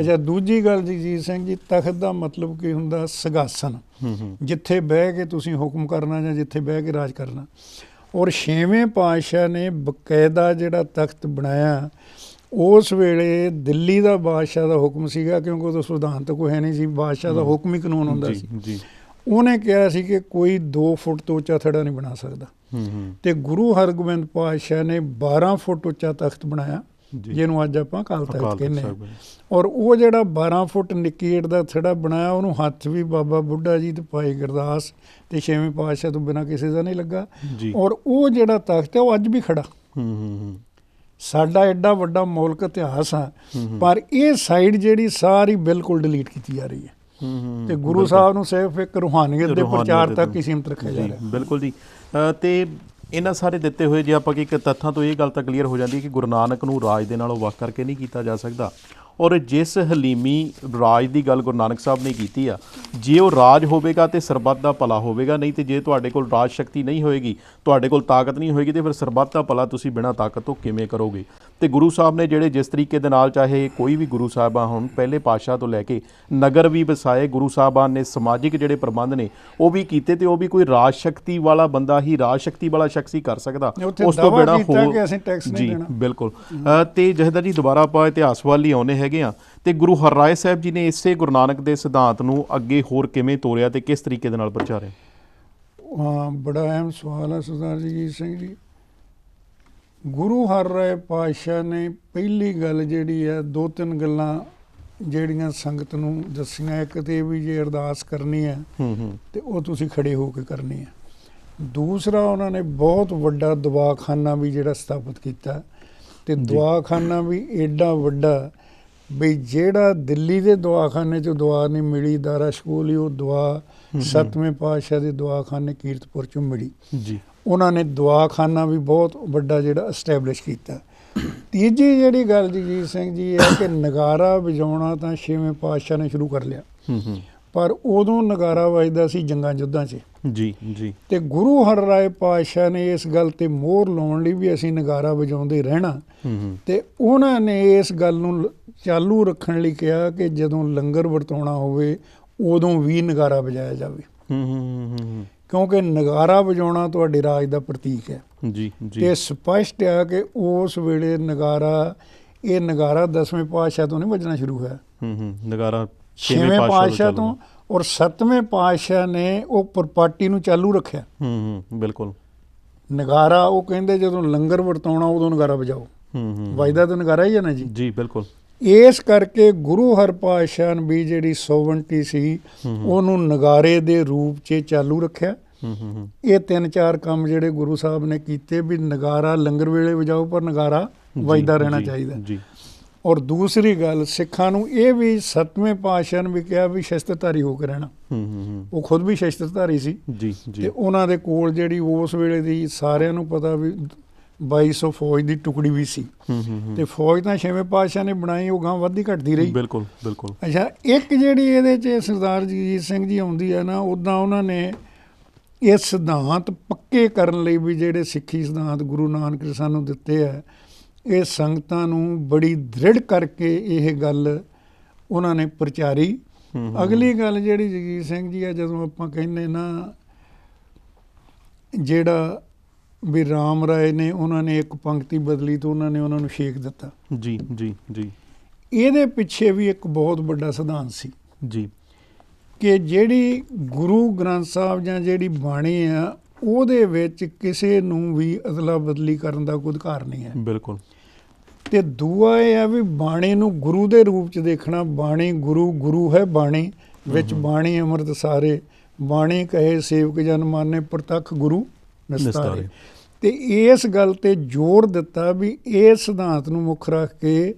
ਅੱਛਾ ਦੂਜੀ ਗੱਲ ਜਗਜੀਤ ਸਿੰਘ ਜੀ ਤਖਤ ਦਾ ਮਤਲਬ ਕੀ ਹੁੰਦਾ? ਸਗਾਸਨ ਜਿੱਥੇ ਬਹਿ ਕੇ ਤੁਸੀਂ ਹੁਕਮ ਕਰਨਾ ਜਾਂ ਜਿੱਥੇ ਬਹਿ ਕੇ ਰਾਜ ਕਰਨਾ। ਔਰ ਛੇਵੇਂ ਪਾਤਸ਼ਾਹ ਨੇ ਬਕਾਇਦਾ ਜਿਹੜਾ ਤਖਤ ਬਣਾਇਆ ਉਸ ਵੇਲੇ ਦਿੱਲੀ ਦਾ ਬਾਦਸ਼ਾਹ ਦਾ ਹੁਕਮ ਸੀਗਾ ਕਿਉਂਕਿ ਉਦੋਂ ਸੰਵਿਧਾਨ ਤਾਂ ਕੋਈ ਹੈ ਨਹੀਂ ਸੀ। ਬਾਦਸ਼ਾਹ ਦਾ ਹੁਕਮ ਹੀ ਕਾਨੂੰਨ ਹੁੰਦਾ ਸੀ।
ਜੀ।
ਉਹਨੇ ਕਿਹਾ ਸੀ ਕਿ ਕੋਈ 2 ਫੁੱਟ ਤੋਂ ਉੱਚਾ ਥੜਾ ਨਹੀਂ ਬਣਾ ਸਕਦਾ।
ਹੂੰ ਹੂੰ।
ਤੇ ਗੁਰੂ ਹਰਗੋਬਿੰਦ ਪਾਤਸ਼ਾਹ ਨੇ 12 ਫੁੱਟ ਉੱਚਾ ਤਖਤ ਬਣਾਇਆ। ਜਿਹਨੂੰ ਅੱਜ ਆਪਾਂ ਅਕਾਲ ਤਖਤ ਕਹਿੰਦੇ ਹਾਂ। ਔਰ ਉਹ ਜਿਹੜਾ 12 ਫੁੱਟ ਨਿੱਕੀ ਏਟ ਦਾ ਥੜਾ ਬਣਾਇਆ ਉਹਨੂੰ ਹੱਥ ਵੀ ਬਾਬਾ ਬੁੱਢਾ ਜੀ ਤੇ ਭਾਈ ਗੁਰਦਾਸ ਤੇ ਛੇਵੇਂ ਪਾਤਸ਼ਾਹ ਤੋਂ ਬਿਨਾ ਕਿਸੇ ਦਾ ਨਹੀਂ ਲੱਗਾ। ਔਰ ਉਹ ਜਿਹੜਾ ਤਖਤ ਹੈ ਉਹ ਅੱਜ ਵੀ ਖੜਾ।
ਹੂੰ ਹੂੰ ਹੂੰ।
ਸਾਡਾ ਐਡਾ ਵੱਡਾ ਮੁਲਕ ਇਤਿਹਾਸ ਆ। ਪਰ ਇਹ ਸਾਈਡ ਜਿਹੜੀ ਸਾਰੀ ਬਿਲਕੁਲ ਡਿਲੀਟ ਕੀਤੀ ਜਾ ਰਹੀ ਹੈ।
ਹੂੰ ਹੂੰ
ਤੇ ਗੁਰੂ। ਸਾਹਿਬ ਨੂੰ ਸਿਰਫ ਇੱਕ ਰੂਹਾਨੀਅਤ ਦੇ ਪ੍ਰਚਾਰ ਤੱਕ ਹੀ ਸੀਮਤ ਰੱਖਿਆ ਜਾ ਰਿਹਾ।
ਬਿਲਕੁਲ ਜੀ। ਤੇ ਇਹਨਾਂ ਸਾਰੇ ਦਿੱਤੇ ਹੋਏ ਜੇ ਆਪਾਂ ਕਿ ਇੱਕ ਤੱਥਾਂ ਤੋਂ ਇਹ ਗੱਲ ਤਾਂ ਕਲੀਅਰ ਹੋ ਜਾਂਦੀ ਹੈ ਕਿ ਗੁਰੂ ਨਾਨਕ ਨੂੰ ਰਾਜ ਦੇ ਨਾਲੋਂ ਵੱਖ ਕਰਕੇ ਨਹੀਂ ਕੀਤਾ ਜਾ ਸਕਦਾ। ਔਰ ਜਿਸ ਹਲੀਮੀ ਰਾਜ ਦੀ ਗੱਲ ਗੁਰੂ ਨਾਨਕ ਸਾਹਿਬ ਨੇ ਕੀਤੀ ਆ ਜੇ ਉਹ ਰਾਜ ਹੋਵੇਗਾ ਤੇ ਸਰਬੱਤ ਦਾ ਭਲਾ ਹੋਵੇਗਾ ਨਹੀਂ ਤੇ ਜੇ ਤੁਹਾਡੇ ਕੋਲ ਰਾਜ ਸ਼ਕਤੀ ਨਹੀਂ ਹੋਏਗੀ ਤੁਹਾਡੇ ਕੋਲ ਤਾਕਤ ਨਹੀਂ ਹੋਏਗੀ ਤੇ ਫਿਰ ਸਰਬੱਤ ਦਾ ਭਲਾ ਤੁਸੀਂ ਬਿਨਾਂ ਤਾਕਤ ਤੋਂ ਕਿਵੇਂ ਕਰੋਗੇ? ਤੇ ਗੁਰੂ ਸਾਹਿਬ ਨੇ ਜਿਹੜੇ ਜਿਸ ਤਰੀਕੇ ਦੇ ਨਾਲ ਚਾਹੇ ਕੋਈ ਵੀ ਗੁਰੂ ਸਾਹਿਬਾਂ ਹੁਣ ਪਹਿਲੇ ਪਾਤਸ਼ਾਹ ਤੋਂ ਲੈ ਕੇ ਨਗਰ ਵੀ ਵਸਾਏ ਗੁਰੂ ਸਾਹਿਬਾਨ ਨੇ ਸਮਾਜਿਕ ਜਿਹੜੇ ਪ੍ਰਬੰਧ ਨੇ ਉਹ ਵੀ ਕੀਤੇ ਤੇ ਉਹ ਵੀ ਕੋਈ ਰਾਜ ਸ਼ਕਤੀ ਵਾਲਾ ਬੰਦਾ ਹੀ ਰਾਜ ਸ਼ਕਤੀ ਵਾਲਾ ਸ਼ਖਸ ਹੀ ਕਰ ਸਕਦਾ। ਉਸ ਤੋਂ ਬਿਨਾਂ
ਨਹੀਂ
ਜੀ। ਬਿਲਕੁਲ। ਤੇ ਜਹਦਰ ਜੀ ਦੁਬਾਰਾ ਆਪਾਂ ਇਤਿਹਾਸ ਵੱਲ ਹੀ ਆਉਨੇ ਹੈਗੇ ਆ। ਤੇ ਗੁਰੂ ਹਰਰਾਏ ਸਾਹਿਬ ਜੀ ਨੇ ਇਸੇ ਗੁਰੂ ਨਾਨਕ ਦੇ ਸਿਧਾਂਤ ਨੂੰ ਅੱਗੇ ਹੋਰ ਕਿਵੇਂ ਤੋਰਿਆ ਤੇ ਕਿਸ ਤਰੀਕੇ ਦੇ ਨਾਲ ਪ੍ਰਚਾਰਿਆ?
ਹਾਂ ਬੜਾ ਅਹਿਮ ਸਵਾਲ ਹੈ ਸਰਦਾਰ ਜੀ ਸਿੰਘ ਜੀ। ਗੁਰੂ ਹਰਿਰਾਏ ਪਾਤਸ਼ਾਹ ਨੇ ਪਹਿਲੀ ਗੱਲ ਜਿਹੜੀ ਹੈ ਦੋ ਤਿੰਨ ਗੱਲਾਂ ਜਿਹੜੀਆਂ ਸੰਗਤ ਨੂੰ ਦੱਸੀਆਂ ਇੱਕ ਤੇ ਵੀ ਜੇ ਅਰਦਾਸ ਕਰਨੀ ਹੂੰ ਤੇ ਉਹ ਤੁਸੀਂ ਖੜੇ ਹੋ ਕੇ ਕਰਨੀ ਹੈ ਦੂਸਰਾ ਉਹਨਾਂ ਨੇ ਬਹੁਤ ਵੱਡਾ ਦਵਾਖਾਨਾ ਵੀ ਜਿਹੜਾ ਸਥਾਪਿਤ ਕੀਤਾ ਤੇ ਦਵਾਖਾਨਾ ਵੀ ਏਡਾ ਵੱਡਾ ਵੀ ਜਿਹੜਾ ਦਿੱਲੀ ਦੇ ਦਵਾਖਾਨੇ 'ਚ ਦਵਾ ਨਹੀਂ ਮਿਲੀ ਦਾਰਾ ਸ਼ਕੂਲੀ ਉਹ ਦਵਾ ਸਤਵੇਂ ਪਾਤਸ਼ਾਹ ਦੇ ਦਵਾਖਾਨੇ ਕੀਰਤਪੁਰ 'ਚੋਂ ਮਿਲੀ।
ਜੀ।
ਉਹਨਾਂ ਨੇ ਦਵਾਖਾਨਾ ਵੀ ਬਹੁਤ ਵੱਡਾ ਜਿਹੜਾ ਐਸਟੈਬਲਿਸ਼ ਕੀਤਾ। ਤੀਜੀ ਜਿਹੜੀ ਗੱਲ ਜਗਜੀਤ ਸਿੰਘ ਜੀ ਇਹ ਹੈ ਕਿ ਨਗਾਰਾ ਵਜਾਉਣਾ ਤਾਂ ਛੇਵੇਂ ਪਾਤਸ਼ਾਹ ਨੇ ਸ਼ੁਰੂ ਕਰ ਲਿਆ।
ਹੂੰ ਹੂੰ।
ਪਰ ਉਦੋਂ ਨਗਾਰਾ ਵੱਜਦਾ ਸੀ ਜੰਗਾਂ ਯੁੱਧਾਂ 'ਚ।
ਜੀ ਜੀ।
ਤੇ ਗੁਰੂ ਹਰਰਾਏ ਪਾਤਸ਼ਾਹ ਨੇ ਇਸ ਗੱਲ ਤੇ ਮੋਹਰ ਲਾਉਣ ਲਈ ਵੀ ਅਸੀਂ ਨਗਾਰਾ ਵਜਾਉਂਦੇ ਰਹਿਣਾ।
ਹੂੰ ਹੂੰ।
ਤੇ ਉਹਨਾਂ ਨੇ ਇਸ ਗੱਲ ਨੂੰ ਚਾਲੂ ਰੱਖਣ ਲਈ ਕਿਹਾ ਕਿ ਜਦੋਂ ਲੰਗਰ ਵਰਤਾਉਣਾ ਹੋਵੇ ਉਦੋਂ ਵੀ ਨਗਾਰਾ ਵਜਾਇਆ ਜਾਵੇ।
ਹੂੰ ਹੂੰ ਹੂੰ ਹੂੰ
ਕਿਉਂਕਿ ਨਗਾਰਾ ਵਜਾਉਣਾ ਤੁਹਾਡੇ ਰਾਜ ਦਾ ਪ੍ਰਤੀਕ ਹੈ।
ਜੀ ਜੀ।
ਤੇ ਸਪਸ਼ਟ ਹੈ ਕਿ ਉਸ ਵੇਲੇ ਨਗਾਰਾ ਇਹ ਨਗਾਰਾ ਦਸਵੇਂ ਪਾਤਸ਼ਾਹ ਤੋਂ ਨਹੀਂ ਵੱਜਣਾ ਸ਼ੁਰੂ ਹੋਇਆ।
ਹੂੰ ਹੂੰ। ਨਗਾਰਾ
ਛੇਵੇਂ ਪਾਤਸ਼ਾਹ ਤੋਂ ਔਰ ਸੱਤਵੇਂ ਪਾਤਸ਼ਾਹ ਨੇ ਉਹ ਪਰਪਾਟੀ ਨੂੰ ਚਾਲੂ ਰੱਖਿਆ।
ਹੂੰ ਹੂੰ ਬਿਲਕੁਲ।
ਨਗਾਰਾ ਉਹ ਕਹਿੰਦੇ ਜਦੋਂ ਲੰਗਰ ਵਰਤਾਉਣਾ ਉਦੋਂ ਨਗਾਰਾ ਵਜਾਓ।
ਹੂੰ ਹੂੰ
ਵਜਦਾ ਤਾਂ ਨਗਾਰਾ ਹੀ ਹੈ ਨਾ ਜੀ?
ਜੀ ਬਿਲਕੁਲ।
ਇਸ ਕਰਕੇ ਗੁਰੂ ਹਰਪਾਤਸ਼ਾਹ ਨੇ ਵੀ ਜਿਹੜੀ ਸੋਵਨਟੀ ਸੀ ਉਹਨੂੰ ਨਗਾਰੇ ਦੇ ਰੂਪ 'ਚ ਚਾਲੂ ਰੱਖਿਆ। ਇਹ ਤਿੰਨ ਚਾਰ ਕੰਮ ਜਿਹੜੇ ਗੁਰੂ ਸਾਹਿਬ ਨੇ ਕੀਤੇ ਵੀ ਨਗਾਰਾ ਲੰਗਰ ਵੇਲੇ ਵਜਾਓ ਪਰ ਨਗਾਰਾ ਵੱਜਦਾ ਰਹਿਣਾ ਚਾਹੀਦਾ।
ਜੀ।
ਔਰ ਦੂਸਰੀ ਗੱਲ ਸਿੱਖਾਂ ਨੂੰ ਇਹ ਵੀ ਸੱਤਵੇਂ ਪਾਤਸ਼ਾਹ ਨੇ ਵੀ ਕਿਹਾ ਵੀ ਸ਼ਸਤਰਧਾਰੀ ਹੋ ਕੇ ਰਹਿਣਾ।
ਹੂੰ ਹੂੰ
ਉਹ ਖੁਦ ਵੀ ਸ਼ਸਤਰਧਾਰੀ ਸੀ।
ਜੀ ਜੀ।
ਤੇ ਉਹਨਾਂ ਦੇ ਕੋਲ ਜਿਹੜੀ ਉਸ ਵੇਲੇ ਦੀ ਸਾਰਿਆਂ ਨੂੰ ਪਤਾ ਵੀ 2200 ਫੌਜ ਦੀ ਟੁਕੜੀ ਵੀ ਸੀ।
ਹੂੰ ਹੂੰ ਹੂੰ।
ਤੇ ਫੌਜ ਤਾਂ ਛੇਵੇਂ ਪਾਤਸ਼ਾਹ ਨੇ ਬਣਾਈ ਉਹ ਗਾਂ ਵੱਧਦੀ ਘਟਦੀ ਰਹੀ।
ਬਿਲਕੁਲ ਬਿਲਕੁਲ।
ਅੱਛਾ ਇੱਕ ਜਿਹੜੀ ਇਹਦੇ 'ਚ ਸਰਦਾਰ ਜਗਜੀਤ ਸਿੰਘ ਜੀ ਆਉਂਦੀ ਹੈ ਨਾ ਉਦਾਂ ਉਹਨਾਂ ਨੇ ਇਹ ਸਿਧਾਂਤ ਪੱਕੇ ਕਰਨ ਲਈ ਵੀ ਜਿਹੜੇ ਸਿੱਖੀ ਸਿਧਾਂਤ ਗੁਰੂ ਨਾਨਕ ਨੇ ਸਾਨੂੰ ਦਿੱਤੇ ਆ ਇਹ ਸੰਗਤਾਂ ਨੂੰ ਬੜੀ ਦ੍ਰਿੜ ਕਰਕੇ ਇਹ ਗੱਲ ਉਹਨਾਂ ਨੇ ਪ੍ਰਚਾਰੀ। ਅਗਲੀ ਗੱਲ ਜਿਹੜੀ ਜਗਜੀਤ ਸਿੰਘ ਜੀ ਆ ਜਦੋਂ ਆਪਾਂ ਕਹਿੰਦੇ ਨਾ ਜਿਹੜਾ ਵੀ ਰਾਮ ਰਾਏ ਨੇ ਉਹਨਾਂ ਨੇ ਇੱਕ ਪੰਕਤੀ ਬਦਲੀ ਤੋਂ ਉਹਨਾਂ ਨੇ ਉਹਨਾਂ ਨੂੰ ਛੇਕ ਦਿੱਤਾ।
ਜੀ ਜੀ ਜੀ।
ਇਹਦੇ ਪਿੱਛੇ ਵੀ ਇੱਕ ਬਹੁਤ ਵੱਡਾ ਸਿਧਾਂਤ ਸੀ।
ਜੀ।
ਕਿ ਜਿਹੜੀ ਗੁਰੂ ਗ੍ਰੰਥ ਸਾਹਿਬ ਜਾਂ ਜਿਹੜੀ ਬਾਣੀ ਆ ਉਹਦੇ ਵਿੱਚ ਕਿਸੇ ਨੂੰ ਵੀ ਅਦਲਾ ਬਦਲੀ ਕਰਨ ਦਾ ਕੋਈ ਅਧਿਕਾਰ ਨਹੀਂ ਹੈ।
ਬਿਲਕੁਲ।
ਤੇ ਦੂਆ ਇਹ ਆ ਵੀ ਬਾਣੀ ਨੂੰ ਗੁਰੂ ਦੇ ਰੂਪ ਚ ਦੇਖਣਾ ਬਾਣੀ ਗੁਰੂ ਗੁਰੂ ਹੈ ਬਾਣੀ ਵਿੱਚ ਬਾਣੀ ਅੰਮ੍ਰਿਤ ਸਾਰੇ ਬਾਣੀ ਕਹੇ ਸੇਵਕ ਜਨ ਮਾਨੇ ਪ੍ਰਤੱਖ ਗੁਰੂ।
ਨਿਸਤਾਰੇ।
ਤੇ ਇਸ ਗੱਲ ਤੇ ਜ਼ੋਰ ਦਿੱਤਾ ਵੀ ਇਹ ਸਿਧਾਂਤ ਨੂੰ ਮੁੱਖ ਰੱਖ ਕੇ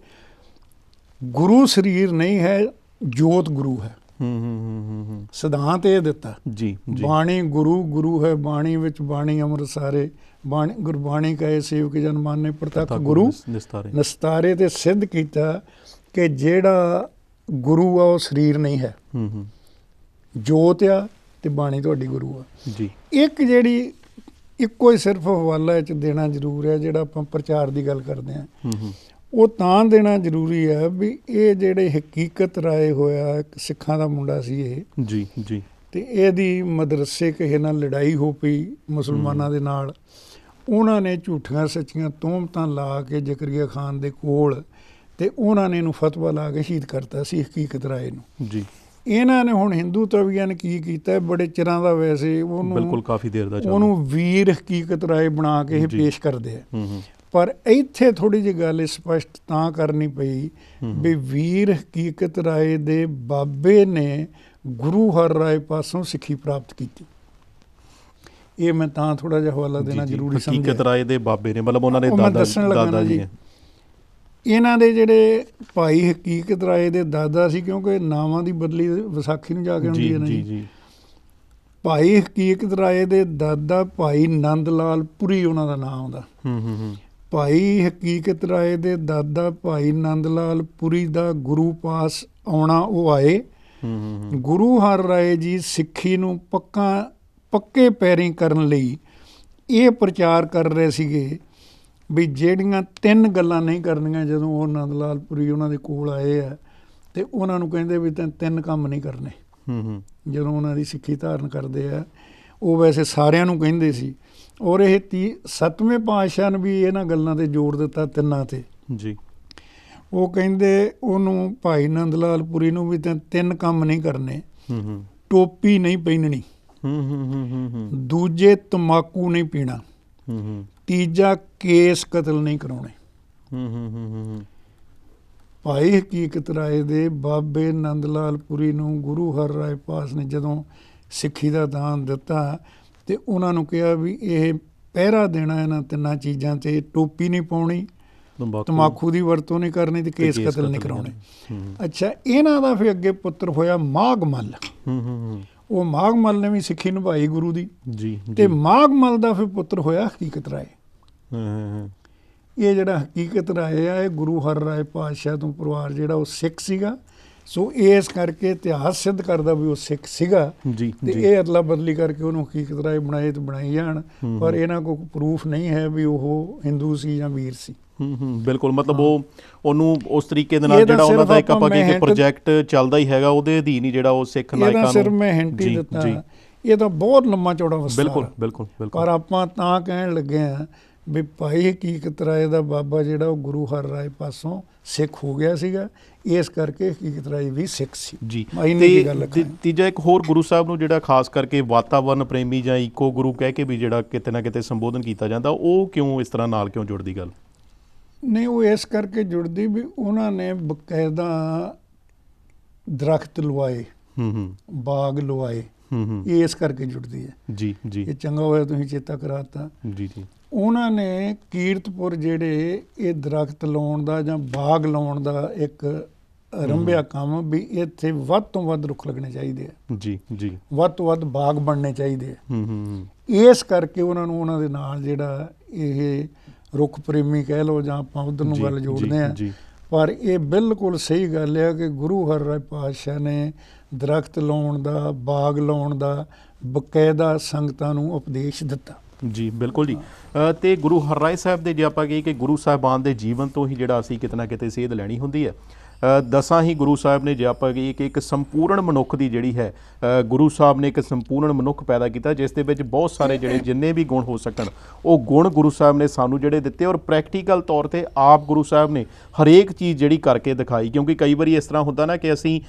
ਗੁਰੂ ਸਰੀਰ ਨਹੀਂ ਹੈ ਜੋਤ ਗੁਰੂ ਹੈ।
ਹੂੰ ਹੂੰ ਹੂੰ
ਸਿਧਾਂਤ ਇਹ ਦਿੱਤਾ।
ਜੀ
ਬਾਣੀ ਗੁਰੂ ਗੁਰੂ ਹੈ ਬਾਣੀ ਵਿੱਚ ਬਾਣੀ ਅੰਮ੍ਰਿਤ ਸਾਰੇ ਬਾਣੀ ਗੁਰਬਾਣੀ ਕਹੇ ਸੇਵਕ ਜਨ ਮਾਨੇ ਪ੍ਰਤੱਖ ਗੁਰੂ।
ਨਿਸ- ਨਿਸਤਾਰੇ।
ਨਸਤਾਰੇ ਤੇ ਸਿੱਧ ਕੀਤਾ ਕਿ ਜਿਹੜਾ ਗੁਰੂ ਆ ਉਹ ਸਰੀਰ ਨਹੀਂ ਹੈ।
ਹੂੰ ਹੂੰ।
ਜੋਤ ਆ ਤੇ ਬਾਣੀ ਤੁਹਾਡੀ ਗੁਰੂ ਆ।
ਜੀ।
ਇੱਕ ਜਿਹੜੀ ਇੱਕੋ ਹੀ ਸਿਰਫ ਹਵਾਲਾ ਚ ਦੇਣਾ ਜ਼ਰੂਰ ਹੈ ਜਿਹੜਾ ਆਪਾਂ ਪ੍ਰਚਾਰ ਦੀ ਗੱਲ ਕਰਦੇ ਆ
ਹੂੰ ਹੂੰ।
ਉਹ ਤਾਂ ਦੇਣਾ ਜ਼ਰੂਰੀ ਹੈ ਵੀ ਇਹ ਜਿਹੜੇ ਹਕੀਕਤ ਰਾਏ ਹੋਇਆ ਇੱਕ ਸਿੱਖਾਂ ਦਾ ਮੁੰਡਾ ਸੀ ਇਹ।
ਜੀ ਜੀ।
ਤੇ ਇਹਦੀ ਮਦਰਸੇ ਕਿਸੇ ਨਾਲ ਲੜਾਈ ਹੋ ਪਈ ਮੁਸਲਮਾਨਾਂ ਦੇ ਨਾਲ। ਉਹਨਾਂ ਨੇ ਝੂਠੀਆਂ ਸੱਚੀਆਂ ਤੋਹਮਤਾਂ ਲਾ ਕੇ ਜ਼ਕਰੀਆ ਖਾਨ ਦੇ ਕੋਲ ਤੇ ਉਹਨਾਂ ਨੇ ਇਹਨੂੰ ਫਤਵਾ ਲਾ ਕੇ ਸ਼ਹੀਦ ਕਰਤਾ ਸੀ ਹਕੀਕਤ ਰਾਏ ਨੂੰ।
ਜੀ।
ਇਹਨਾਂ ਨੇ ਹੁਣ ਹਿੰਦੂ ਤਵੀਆਂ ਨੇ ਕੀ ਕੀਤਾ ਬੜੇ ਚਿਰਾਂ ਦਾ ਵੈਸੇ
ਬਿਲਕੁਲ
ਉਹਨੂੰ
ਕਾਫੀ ਦੇਰ ਦਾ ਚੱਲ
ਉਹਨੂੰ ਵੀਰ ਹਕੀਕਤ ਰਾਏ ਬਣਾ ਕੇ ਇਹ। ਪੇਸ਼ ਕਰਦੇ ਆ। ਪਰ ਇੱਥੇ ਥੋੜੀ ਜਿਹੀ ਗੱਲ ਸਪਸ਼ਟ ਤਾਂ ਕਰਨੀ ਪਈ। ਵੀ ਵੀਰ ਹਕੀਕਤ ਰਾਏ ਦੇ ਬਾਬੇ ਨੇ ਗੁਰੂ ਹਰ ਰਾਏ ਪਾਸੋਂ ਸਿੱਖੀ ਪ੍ਰਾਪਤ ਕੀਤੀ। ਇਹ ਮੈਂ ਤਾਂ ਥੋੜਾ ਜਿਹਾ ਹਵਾਲਾ ਦੇਣਾ। ਜ਼ਰੂਰੀ
ਹਕੀਕਤ
ਸਮਝਿਆ
ਰਾਏ ਦੇ ਬਾਬੇ ਨੇ ਮਤਲਬ ਉਹਨਾਂ ਦੇ ਦਾਦਾ ਦਾਦਾ ਜੀ
ਇਹਨਾਂ ਦੇ ਜਿਹੜੇ ਭਾਈ ਹਕੀਕਤ ਰਾਏ ਦੇ ਦਾਦਾ ਸੀ ਕਿਉਂਕਿ ਨਾਵਾਂ ਦੀ ਬਦਲੀ ਵਿਸਾਖੀ ਨੂੰ ਜਾ ਕੇ ਹੁੰਦੀ ਹੈ ਨਾ
ਜੀ।
ਭਾਈ ਹਕੀਕਤ ਰਾਏ ਦੇ ਦਾਦਾ ਭਾਈ ਨੰਦ ਲਾਲ ਪੁਰੀ ਉਹਨਾਂ ਦਾ ਨਾਮ ਆਉਂਦਾ।
ਹੂੰ ਹੂੰ ਹੂੰ।
ਭਾਈ ਹਕੀਕਤ ਰਾਏ ਦੇ ਦਾਦਾ ਭਾਈ ਨੰਦ ਲਾਲ ਪੁਰੀ ਦਾ ਗੁਰੂ ਪਾਸ ਆਉਣਾ ਉਹ ਆਏ। ਗੁਰੂ ਹਰ ਰਾਏ ਜੀ ਸਿੱਖੀ ਨੂੰ ਪੱਕਾ ਪੱਕੇ ਪੈਰੀਂ ਕਰਨ ਲਈ ਇਹ ਪ੍ਰਚਾਰ ਕਰ ਰਹੇ ਸੀਗੇ ਵੀ ਜਿਹੜੀਆਂ ਤਿੰਨ ਗੱਲਾਂ ਨਹੀਂ ਕਰਨੀਆਂ ਜਦੋਂ ਉਹ ਨੰਦ ਲਾਲ ਪੁਰੀ ਉਹਨਾਂ ਦੇ ਕੋਲ ਆਏ ਆ ਤੇ ਉਹਨਾਂ ਨੂੰ ਕਹਿੰਦੇ ਵੀ ਤੈਂ ਤਿੰਨ ਕੰਮ ਨਹੀਂ ਕਰਨੇ।
ਹੂੰ ਹੂੰ।
ਜਦੋਂ ਉਹਨਾਂ ਦੀ ਸਿੱਖੀ ਧਾਰਨ ਕਰਦੇ ਆ ਉਹ ਵੈਸੇ ਸਾਰਿਆਂ ਨੂੰ ਕਹਿੰਦੇ ਸੀ ਔਰ ਇਹ ਤੀ ਸੱਤਵੇਂ ਪਾਤਸ਼ਾਹ ਨੇ ਵੀ ਇਹਨਾਂ ਗੱਲਾਂ ਤੇ ਜ਼ੋਰ ਦਿੱਤਾ ਤਿੰਨਾਂ ਤੇ।
ਜੀ।
ਉਹ ਕਹਿੰਦੇ ਉਹਨੂੰ ਭਾਈ ਨੰਦ ਲਾਲ ਪੁਰੀ ਨੂੰ ਵੀ ਤਿੰਨ ਕੰਮ ਨਹੀਂ ਕਰਨੇ।
ਹੂੰ ਹੂੰ।
ਟੋਪੀ ਨਹੀਂ ਪਹਿਨਣੀ।
ਹੂੰ ਹੂੰ ਹੂੰ
ਦੂਜੇ ਤਮਾਕੂ ਨਹੀਂ ਪੀਣਾ।
ਹੂੰ ਹੂੰ।
ਤੀਜਾ ਕੇਸ ਕਤਲ ਨਹੀਂ ਕਰਾਉਣੇ।
ਹੂੰ ਹੂੰ ਹੂੰ ਹੂੰ
ਭਾਈ ਹਕੀਕਤ ਰਾਏ ਦੇ ਬਾਬੇ ਨੰਦ ਲਾਲ ਪੁਰੀ ਨੂੰ ਗੁਰੂ ਹਰ ਰਾਏ ਪਾਸ ਨੇ ਜਦੋਂ ਸਿੱਖੀ ਦਾ ਦਾਨ ਦਿੱਤਾ ਤੇ ਉਹਨਾਂ ਨੂੰ ਕਿਹਾ ਵੀ ਇਹ ਪਹਿਰਾ ਦੇਣਾ ਇਹਨਾਂ ਤਿੰਨਾਂ ਚੀਜ਼ਾਂ ਤੇ ਟੋਪੀ ਨਹੀਂ ਪਾਉਣੀ ਤਮਾਕੂ ਦੀ ਵਰਤੋਂ ਨਹੀਂ ਕਰਨੀ ਤੇ ਕੇਸ ਕਤਲ ਨਹੀਂ ਕਰਾਉਣੇ। ਅੱਛਾ ਇਹਨਾਂ ਦਾ ਫਿਰ ਅੱਗੇ ਪੁੱਤਰ ਹੋਇਆ ਮਾਘਮਲ।
ਹੂੰ ਹੂੰ
ਉਹ ਮਾਘਮਲ ਨੇ ਵੀ ਸਿੱਖੀ ਨਿਭਾਈ ਗੁਰੂ ਦੀ।
ਜੀ
ਤੇ
ਜੀ।
ਮਾਘਮਲ ਦਾ ਫਿਰ ਪੁੱਤਰ ਹੋਇਆ ਹਕੀਕਤ ਰਾਏ।
ਹਾਂ।
ਇਹ ਜਿਹੜਾ ਹਕੀਕਤ ਰਾਏ ਆ ਇਹ ਗੁਰੂ ਹਰ ਰਾਏ ਪਾਤਸ਼ਾਹ ਤੋਂ ਪਰਿਵਾਰ ਜਿਹੜਾ ਉਹ ਸਿੱਖ ਸੀਗਾ। ਸੋ ਇਸ ਕਰਕੇ ਇਤਿਹਾਸ ਸਿੱਧ ਕਰਦਾ ਵੀ ਉਹ ਸਿੱਖ ਸੀਗਾ।
ਜੀ
ਤੇ ਇਹ ਅਦਲਾ ਬਦਲੀ ਕਰਕੇ ਉਹਨੂੰ ਹਕੀਕਤ ਰਾਏ ਬਣਾਏ ਤੇ ਬਣਾਈ ਜਾਣ। ਪਰ। ਇਹਨਾਂ ਕੋਲ ਪ੍ਰੂਫ ਨਹੀਂ ਹੈ ਵੀ ਉਹ ਹਿੰਦੂ ਸੀ ਜਾਂ ਵੀਰ ਸੀ।
ਹੂੰ ਹੂੰ ਬਿਲਕੁਲ। ਮਤਲਬ ਉਹ ਉਹਨੂੰ ਉਸ ਤਰੀਕੇ ਦੇ ਨਾਲ ਜਿਹੜਾ ਉਹਨਾਂ ਦਾ ਇੱਕ ਆਪਾਂ ਕਿ ਪ੍ਰੋਜੈਕਟ ਚੱਲਦਾ ਹੀ ਹੈਗਾ ਉਹਦੇ ਅਧੀਨ ਹੀ ਜਿਹੜਾ ਉਹ ਸਿੱਖ
ਇਹਦਾ
ਨਾਇਕਾਂ
ਸਿਰ
ਨੂੰ
ਮੈਂ ਹਿੰਟ ਹੀ ਦਿੱਤਾ। ਇਹ ਤਾਂ ਬਹੁਤ ਲੰਮਾ ਚੌੜਾ ਵਿਸਤਾਰ
ਬਿਲਕੁਲ
ਆ।
ਬਿਲਕੁਲ
ਪਰ
ਬਿਲਕੁਲ
ਆਪਾਂ ਤਾਂ ਕਹਿਣ ਲੱਗੇ ਆ ਵੀ ਭਾਈ ਹਕੀਕਤ ਰਾਏ ਦਾ ਬਾਬਾ ਜਿਹੜਾ ਉਹ ਗੁਰੂ ਹਰ ਰਾਏ ਪਾਸੋਂ ਸਿੱਖ ਹੋ ਗਿਆ ਸੀਗਾ ਇਸ ਕਰਕੇ ਹਕੀਕਤ ਰਾਏ ਵੀ ਸਿੱਖ ਸੀ।
ਜੀ। ਤੀ- ਤੀਜਾ ਇੱਕ ਹੋਰ ਗੁਰੂ ਸਾਹਿਬ ਨੂੰ ਜਿਹੜਾ ਖਾਸ ਕਰਕੇ ਵਾਤਾਵਰਨ ਪ੍ਰੇਮੀ ਜਾਂ ਈਕੋ ਗੁਰੂ ਕਹਿ ਕੇ ਵੀ ਜਿਹੜਾ ਕਿਤੇ ਨਾ ਕਿਤੇ ਸੰਬੋਧਨ ਕੀਤਾ ਜਾਂਦਾ ਉਹ ਕਿਉਂ ਇਸ ਤਰ੍ਹਾਂ ਨਾਲ ਕਿਉਂ ਜੁੜਦੀ ਗੱਲ?
ਨਹੀਂ ਉਹ ਇਸ ਕਰਕੇ ਜੁੜਦੀ ਵੀ ਉਹਨਾਂ ਨੇ ਬਕਾਇਦਾ ਦਰਖਤ ਲਵਾਏ
ਹੂੰ ਹੂੰ।
ਬਾਗ ਲਵਾਏ
ਹੂੰ ਹੂੰ।
ਇਸ ਕਰਕੇ ਜੁੜਦੀ ਹੈ।
ਜੀ ਜੀ।
ਇਹ ਚੰਗਾ ਹੋਇਆ ਤੁਸੀਂ ਚੇਤਾ ਕਰਾਤਾ।
ਜੀ ਜੀ।
ਉਹਨਾਂ ਨੇ ਕੀਰਤਪੁਰ ਜਿਹੜੇ ਇਹ ਦਰਖਤ ਲਾਉਣ ਦਾ ਜਾਂ ਬਾਗ ਲਾਉਣ ਦਾ ਇੱਕ ਰੰਭਿਆ ਕੰਮ ਵੀ ਇੱਥੇ ਵੱਧ ਤੋਂ ਵੱਧ ਰੁੱਖ ਲੱਗਣੇ ਚਾਹੀਦੇ ਆ।
ਜੀ ਜੀ।
ਵੱਧ ਤੋਂ ਵੱਧ ਬਾਗ ਬਣਨੇ ਚਾਹੀਦੇ ਆ।
ਹੂੰ ਹੂੰ
ਇਸ ਕਰਕੇ ਉਹਨਾਂ ਨੂੰ ਉਹਨਾਂ ਦੇ ਨਾਲ ਜਿਹੜਾ ਇਹ ਰੁੱਖ ਪ੍ਰੇਮੀ ਕਹਿ ਲਓ ਜਾਂ ਆਪਾਂ ਉਧਰ ਨੂੰ ਗੱਲ ਜੋੜਦੇ ਆ।
ਜੀ।
ਪਰ ਇਹ ਬਿਲਕੁਲ ਸਹੀ ਗੱਲ ਹੈ ਕਿ ਗੁਰੂ ਹਰਿਰਾਏ ਪਾਤਸ਼ਾਹ ਨੇ ਦਰਖਤ ਲਾਉਣ ਦਾ ਬਾਗ ਲਾਉਣ ਦਾ ਬਕਾਇਦਾ ਸੰਗਤਾਂ ਨੂੰ ਉਪਦੇਸ਼ ਦਿੱਤਾ।
ਜੀ ਬਿਲਕੁਲ ਜੀ। ਅ, ਤੇ ਗੁਰੂ ਹਰਰਾਏ ਸਾਹਿਬ ਦੇ ਜੇ ਆਪਾਂ ਕਹੀਏ ਕਿ ਗੁਰੂ ਸਾਹਿਬਾਨ ਦੇ ਜੀਵਨ ਤੋਂ ਹੀ ਜਿਹੜਾ ਅਸੀਂ ਕਿਤੇ ਨਾ ਕਿਤੇ ਸੇਧ ਲੈਣੀ ਹੁੰਦੀ ਹੈ। ਦਸਾਂ ਹੀ ਗੁਰੂ ਸਾਹਿਬ ਨੇ ਜੇ ਆਪਾਂ ਕਹੀਏ ਕਿ ਇੱਕ ਸੰਪੂਰਨ ਮਨੁੱਖ ਦੀ ਜਿਹੜੀ ਹੈ ਗੁਰੂ ਸਾਹਿਬ ਨੇ ਇੱਕ ਸੰਪੂਰਨ ਮਨੁੱਖ ਪੈਦਾ ਕੀਤਾ, ਜਿਸ ਦੇ ਵਿੱਚ ਬਹੁਤ ਸਾਰੇ ਜਿਹੜੇ ਜਿੰਨੇ ਵੀ ਗੁਣ ਹੋ ਸਕਣ, ਉਹ ਗੁਣ ਗੁਰੂ ਸਾਹਿਬ ਨੇ ਸਾਨੂੰ ਜਿਹੜੇ ਦਿੱਤੇ ਔਰ ਪ੍ਰੈਕਟੀਕਲ ਤੌਰ ਤੇ ਆਪ ਗੁਰੂ ਸਾਹਿਬ ਨੇ ਹਰੇਕ ਚੀਜ਼ ਜਿਹੜੀ ਕਰਕੇ ਦਿਖਾਈ, ਕਿਉਂਕਿ ਕਈ ਵਾਰੀ ਇਸ ਤਰ੍ਹਾਂ ਹੁੰਦਾ ਨਾ ਕਿ ਅਸੀਂ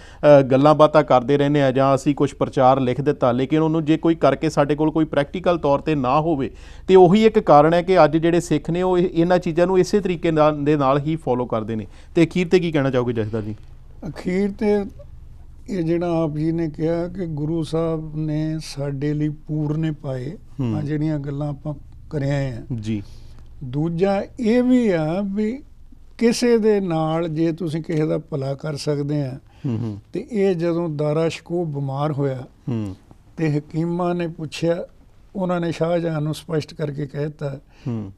ਗੱਲਾਂ ਬਾਤਾਂ ਕਰਦੇ ਰਹਿੰਦੇ ਆ ਜਾਂ ਅਸੀਂ ਕੁਝ ਪ੍ਰਚਾਰ ਲਿਖ ਦਿੱਤਾ, ਲੇਕਿਨ ਉਹਨੂੰ ਜੇ ਕੋਈ ਕਰਕੇ ਸਾਡੇ ਕੋਲ ਕੋਈ ਪ੍ਰੈਕਟੀਕਲ ਤੌਰ ਤੇ ਨਾ ਹੋਵੇ, ਤੇ ਉਹੀ ਇੱਕ ਕਾਰਨ ਹੈ ਕਿ ਅੱਜ ਜਿਹੜੇ ਸਿੱਖ ਨੇ ਉਹ ਇਹ- ਇਹਨਾਂ ਚੀਜ਼ਾਂ ਨੂੰ ਇਸੇ ਤਰੀਕੇ ਨਾਲ, ਦੇ ਨਾਲ ਹੀ ਫੋਲੋ ਕਰਦੇ ਨੇ। ਤੇ ਅਖੀਰ ਤੇ ਕੀ ਕਹਿਣਾ ਚਾਹੋਗੇ ਜਸਦਰ ਜੀ।
ਅਖੀਰ ਤੇ ਇਹ ਜਿਹੜਾ ਆਪ ਜੀ ਨੇ ਕਿਹਾ ਕਿ ਗੁਰੂ ਸਾਹਿਬ ਨੇ ਸਾਡੇ ਲਈ ਪੂਰਨੇ ਪਾਏ। ਆ ਜਿਹੜੀਆਂ ਗੱਲਾਂ ਆਪਾਂ ਕਰਿਆ ਆ।
ਜੀ।
ਦੂਜਾ ਇਹ ਵੀ ਆ ਵੀ ਕਿਸੇ ਦੇ ਨਾਲ ਜੇ ਤੁਸੀਂ ਕਿਸੇ ਦਾ ਭਲਾ ਕਰ ਸਕਦੇ ਆ ਤੇ ਇਹ ਜਦੋਂ ਦਾਰਾ ਸ਼ਕੋ ਬਿਮਾਰ ਹੋਇਆ ਤੇ ਹਕੀਮਾਂ ਨੇ ਪੁੱਛਿਆ ਉਹਨਾਂ ਨੇ ਸ਼ਾਹਜਹਾਨ ਨੂੰ ਸਪਸ਼ਟ ਕਰਕੇ ਕਹਿਤਾ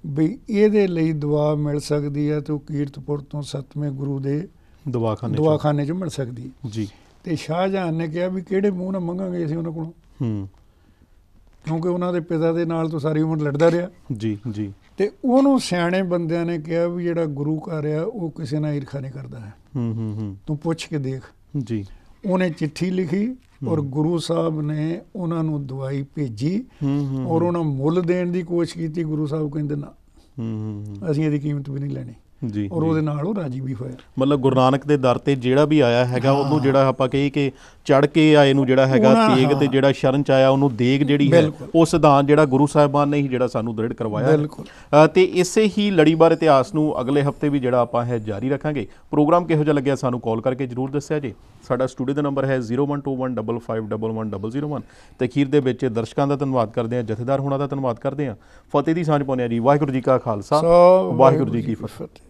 ਵੀ ਇਹਦੇ ਲਈ ਦੁਆ ਮਿਲ ਸਕਦੀ ਹੈ ਤੇ ਉਹ ਕੀਰਤਪੁਰ ਤੋਂ ਸਤਵੇਂ ਗੁਰੂ ਦੇ
ਦਵਾਖਾਨੇ।
ਦਵਾਖਾਨੇ 'ਚ ਮਿਲ ਸਕਦੀ ਹੈ।
ਜੀ।
ਤੇ ਸ਼ਾਹਜਹਾਨ ਨੇ ਕਿਹਾ ਵੀ ਕਿਹੜੇ ਮੂੰਹ ਨਾਲ ਮੰਗਾਂਗੇ ਅਸੀਂ ਉਹਨਾਂ ਕੋਲੋਂ?
ਹੂੰ।
ਕਿਉਂਕਿ ਉਹਨਾਂ ਦੇ ਪਿਤਾ ਦੇ ਨਾਲ ਤਾਂ ਸਾਰੀ ਉਮਰ ਲੜਦਾ ਰਿਹਾ।
ਜੀ ਜੀ।
ਤੇ ਉਹਨੂੰ ਸਿਆਣੇ ਬੰਦਿਆਂ ਨੇ ਕਿਹਾ ਵੀ ਜਿਹੜਾ ਗੁਰੂ ਘਰ ਆ ਉਹ ਕਿਸੇ ਨਾਲ ਈਰਖਾ ਨਹੀਂ ਕਰਦਾ ਹੈ।
ਹੂੰ ਹੂੰ ਹੂੰ।
ਤੂੰ ਪੁੱਛ ਕੇ ਦੇਖ।
ਜੀ।
ਉਹਨੇ ਚਿੱਠੀ ਲਿਖੀ ਔਰ ਗੁਰੂ ਸਾਹਿਬ ਨੇ ਉਹਨਾਂ ਨੂੰ ਦਵਾਈ ਭੇਜੀ ਔਰ ਉਹਨਾਂ ਮੁੱਲ ਦੇਣ ਦੀ ਕੋਸ਼ਿਸ਼ ਕੀਤੀ। ਗੁਰੂ ਸਾਹਿਬ ਕਹਿੰਦੇ ਨਾ
ਹੂੰ ਹੂੰ ਹੂੰ।
ਅਸੀਂ ਇਹਦੀ ਕੀਮਤ ਵੀ ਨਹੀਂ ਲੈਣੀ।
ਜੀ
ਔਰ। ਉਹਦੇ ਨਾਲ ਉਹ ਰਾਜੀ ਵੀ ਹੋਇਆ।
ਮਤਲਬ ਗੁਰੂ ਨਾਨਕ ਦੇ ਦਰ ਤੇ ਜਿਹੜਾ ਵੀ ਆਇਆ ਹੈਗਾ ਉਹਨੂੰ ਜਿਹੜਾ ਆਪਾਂ ਕਹੀਏ ਕਿ ਚੜ ਕੇ ਆਏ ਨੂੰ ਜਿਹੜਾ ਹੈਗਾ ਤੇਗ ਤੇ। ਜਿਹੜਾ ਸ਼ਰਨ ਚ ਆਇਆ ਉਹਨੂੰ ਦੇਗ ਜਿਹੜੀ ਹੈ। ਉਹ ਸਿਧਾਂਤ ਜਿਹੜਾ ਗੁਰੂ ਸਾਹਿਬਾਨ ਨੇ ਹੀ ਜਿਹੜਾ ਸਾਨੂੰ ਦ੍ਰਿੜ ਕਰਵਾਇਆ। ਤੇ ਇਸੇ ਹੀ ਲੜੀਵਾਰ ਇਤਿਹਾਸ ਨੂੰ ਅਗਲੇ ਹਫ਼ਤੇ ਵੀ ਜਿਹੜਾ ਆਪਾਂ ਹੈ ਜਾਰੀ ਰੱਖਾਂਗੇ। ਪ੍ਰੋਗਰਾਮ ਕਿਹੋ ਜਿਹਾ ਲੱਗਿਆ ਸਾਨੂੰ ਕਾਲ ਕਰਕੇ ਜਰੂਰ ਦੱਸਿਆ ਜੀ। ਸਾਡਾ ਸਟੂਡੀਓ ਦਾ ਨੰਬਰ ਹੈ 0121551101 ਤੇ ਅਖੀਰ ਦੇ ਵਿੱਚ ਦਰਸ਼ਕਾਂ ਦਾ ਧੰਨਵਾਦ ਕਰਦੇ ਹਾਂ ਜਥੇਦਾਰ ਹੋਣਾ ਦਾ ਧੰਨਵਾਦ ਕਰਦੇ ਹਾਂ। ਫਤਿਹ ਦੀ ਸਾਂਝ ਪਾਉਂਦੇ ਹਾਂ ਜੀ। ਵਾਹਿਗੁਰੂ ਜੀ ਕਾ ਖਾਲਸਾ। ਵਾਹਿਗੁਰੂ ਜੀ ਕੀ
ਫਤਿਹ।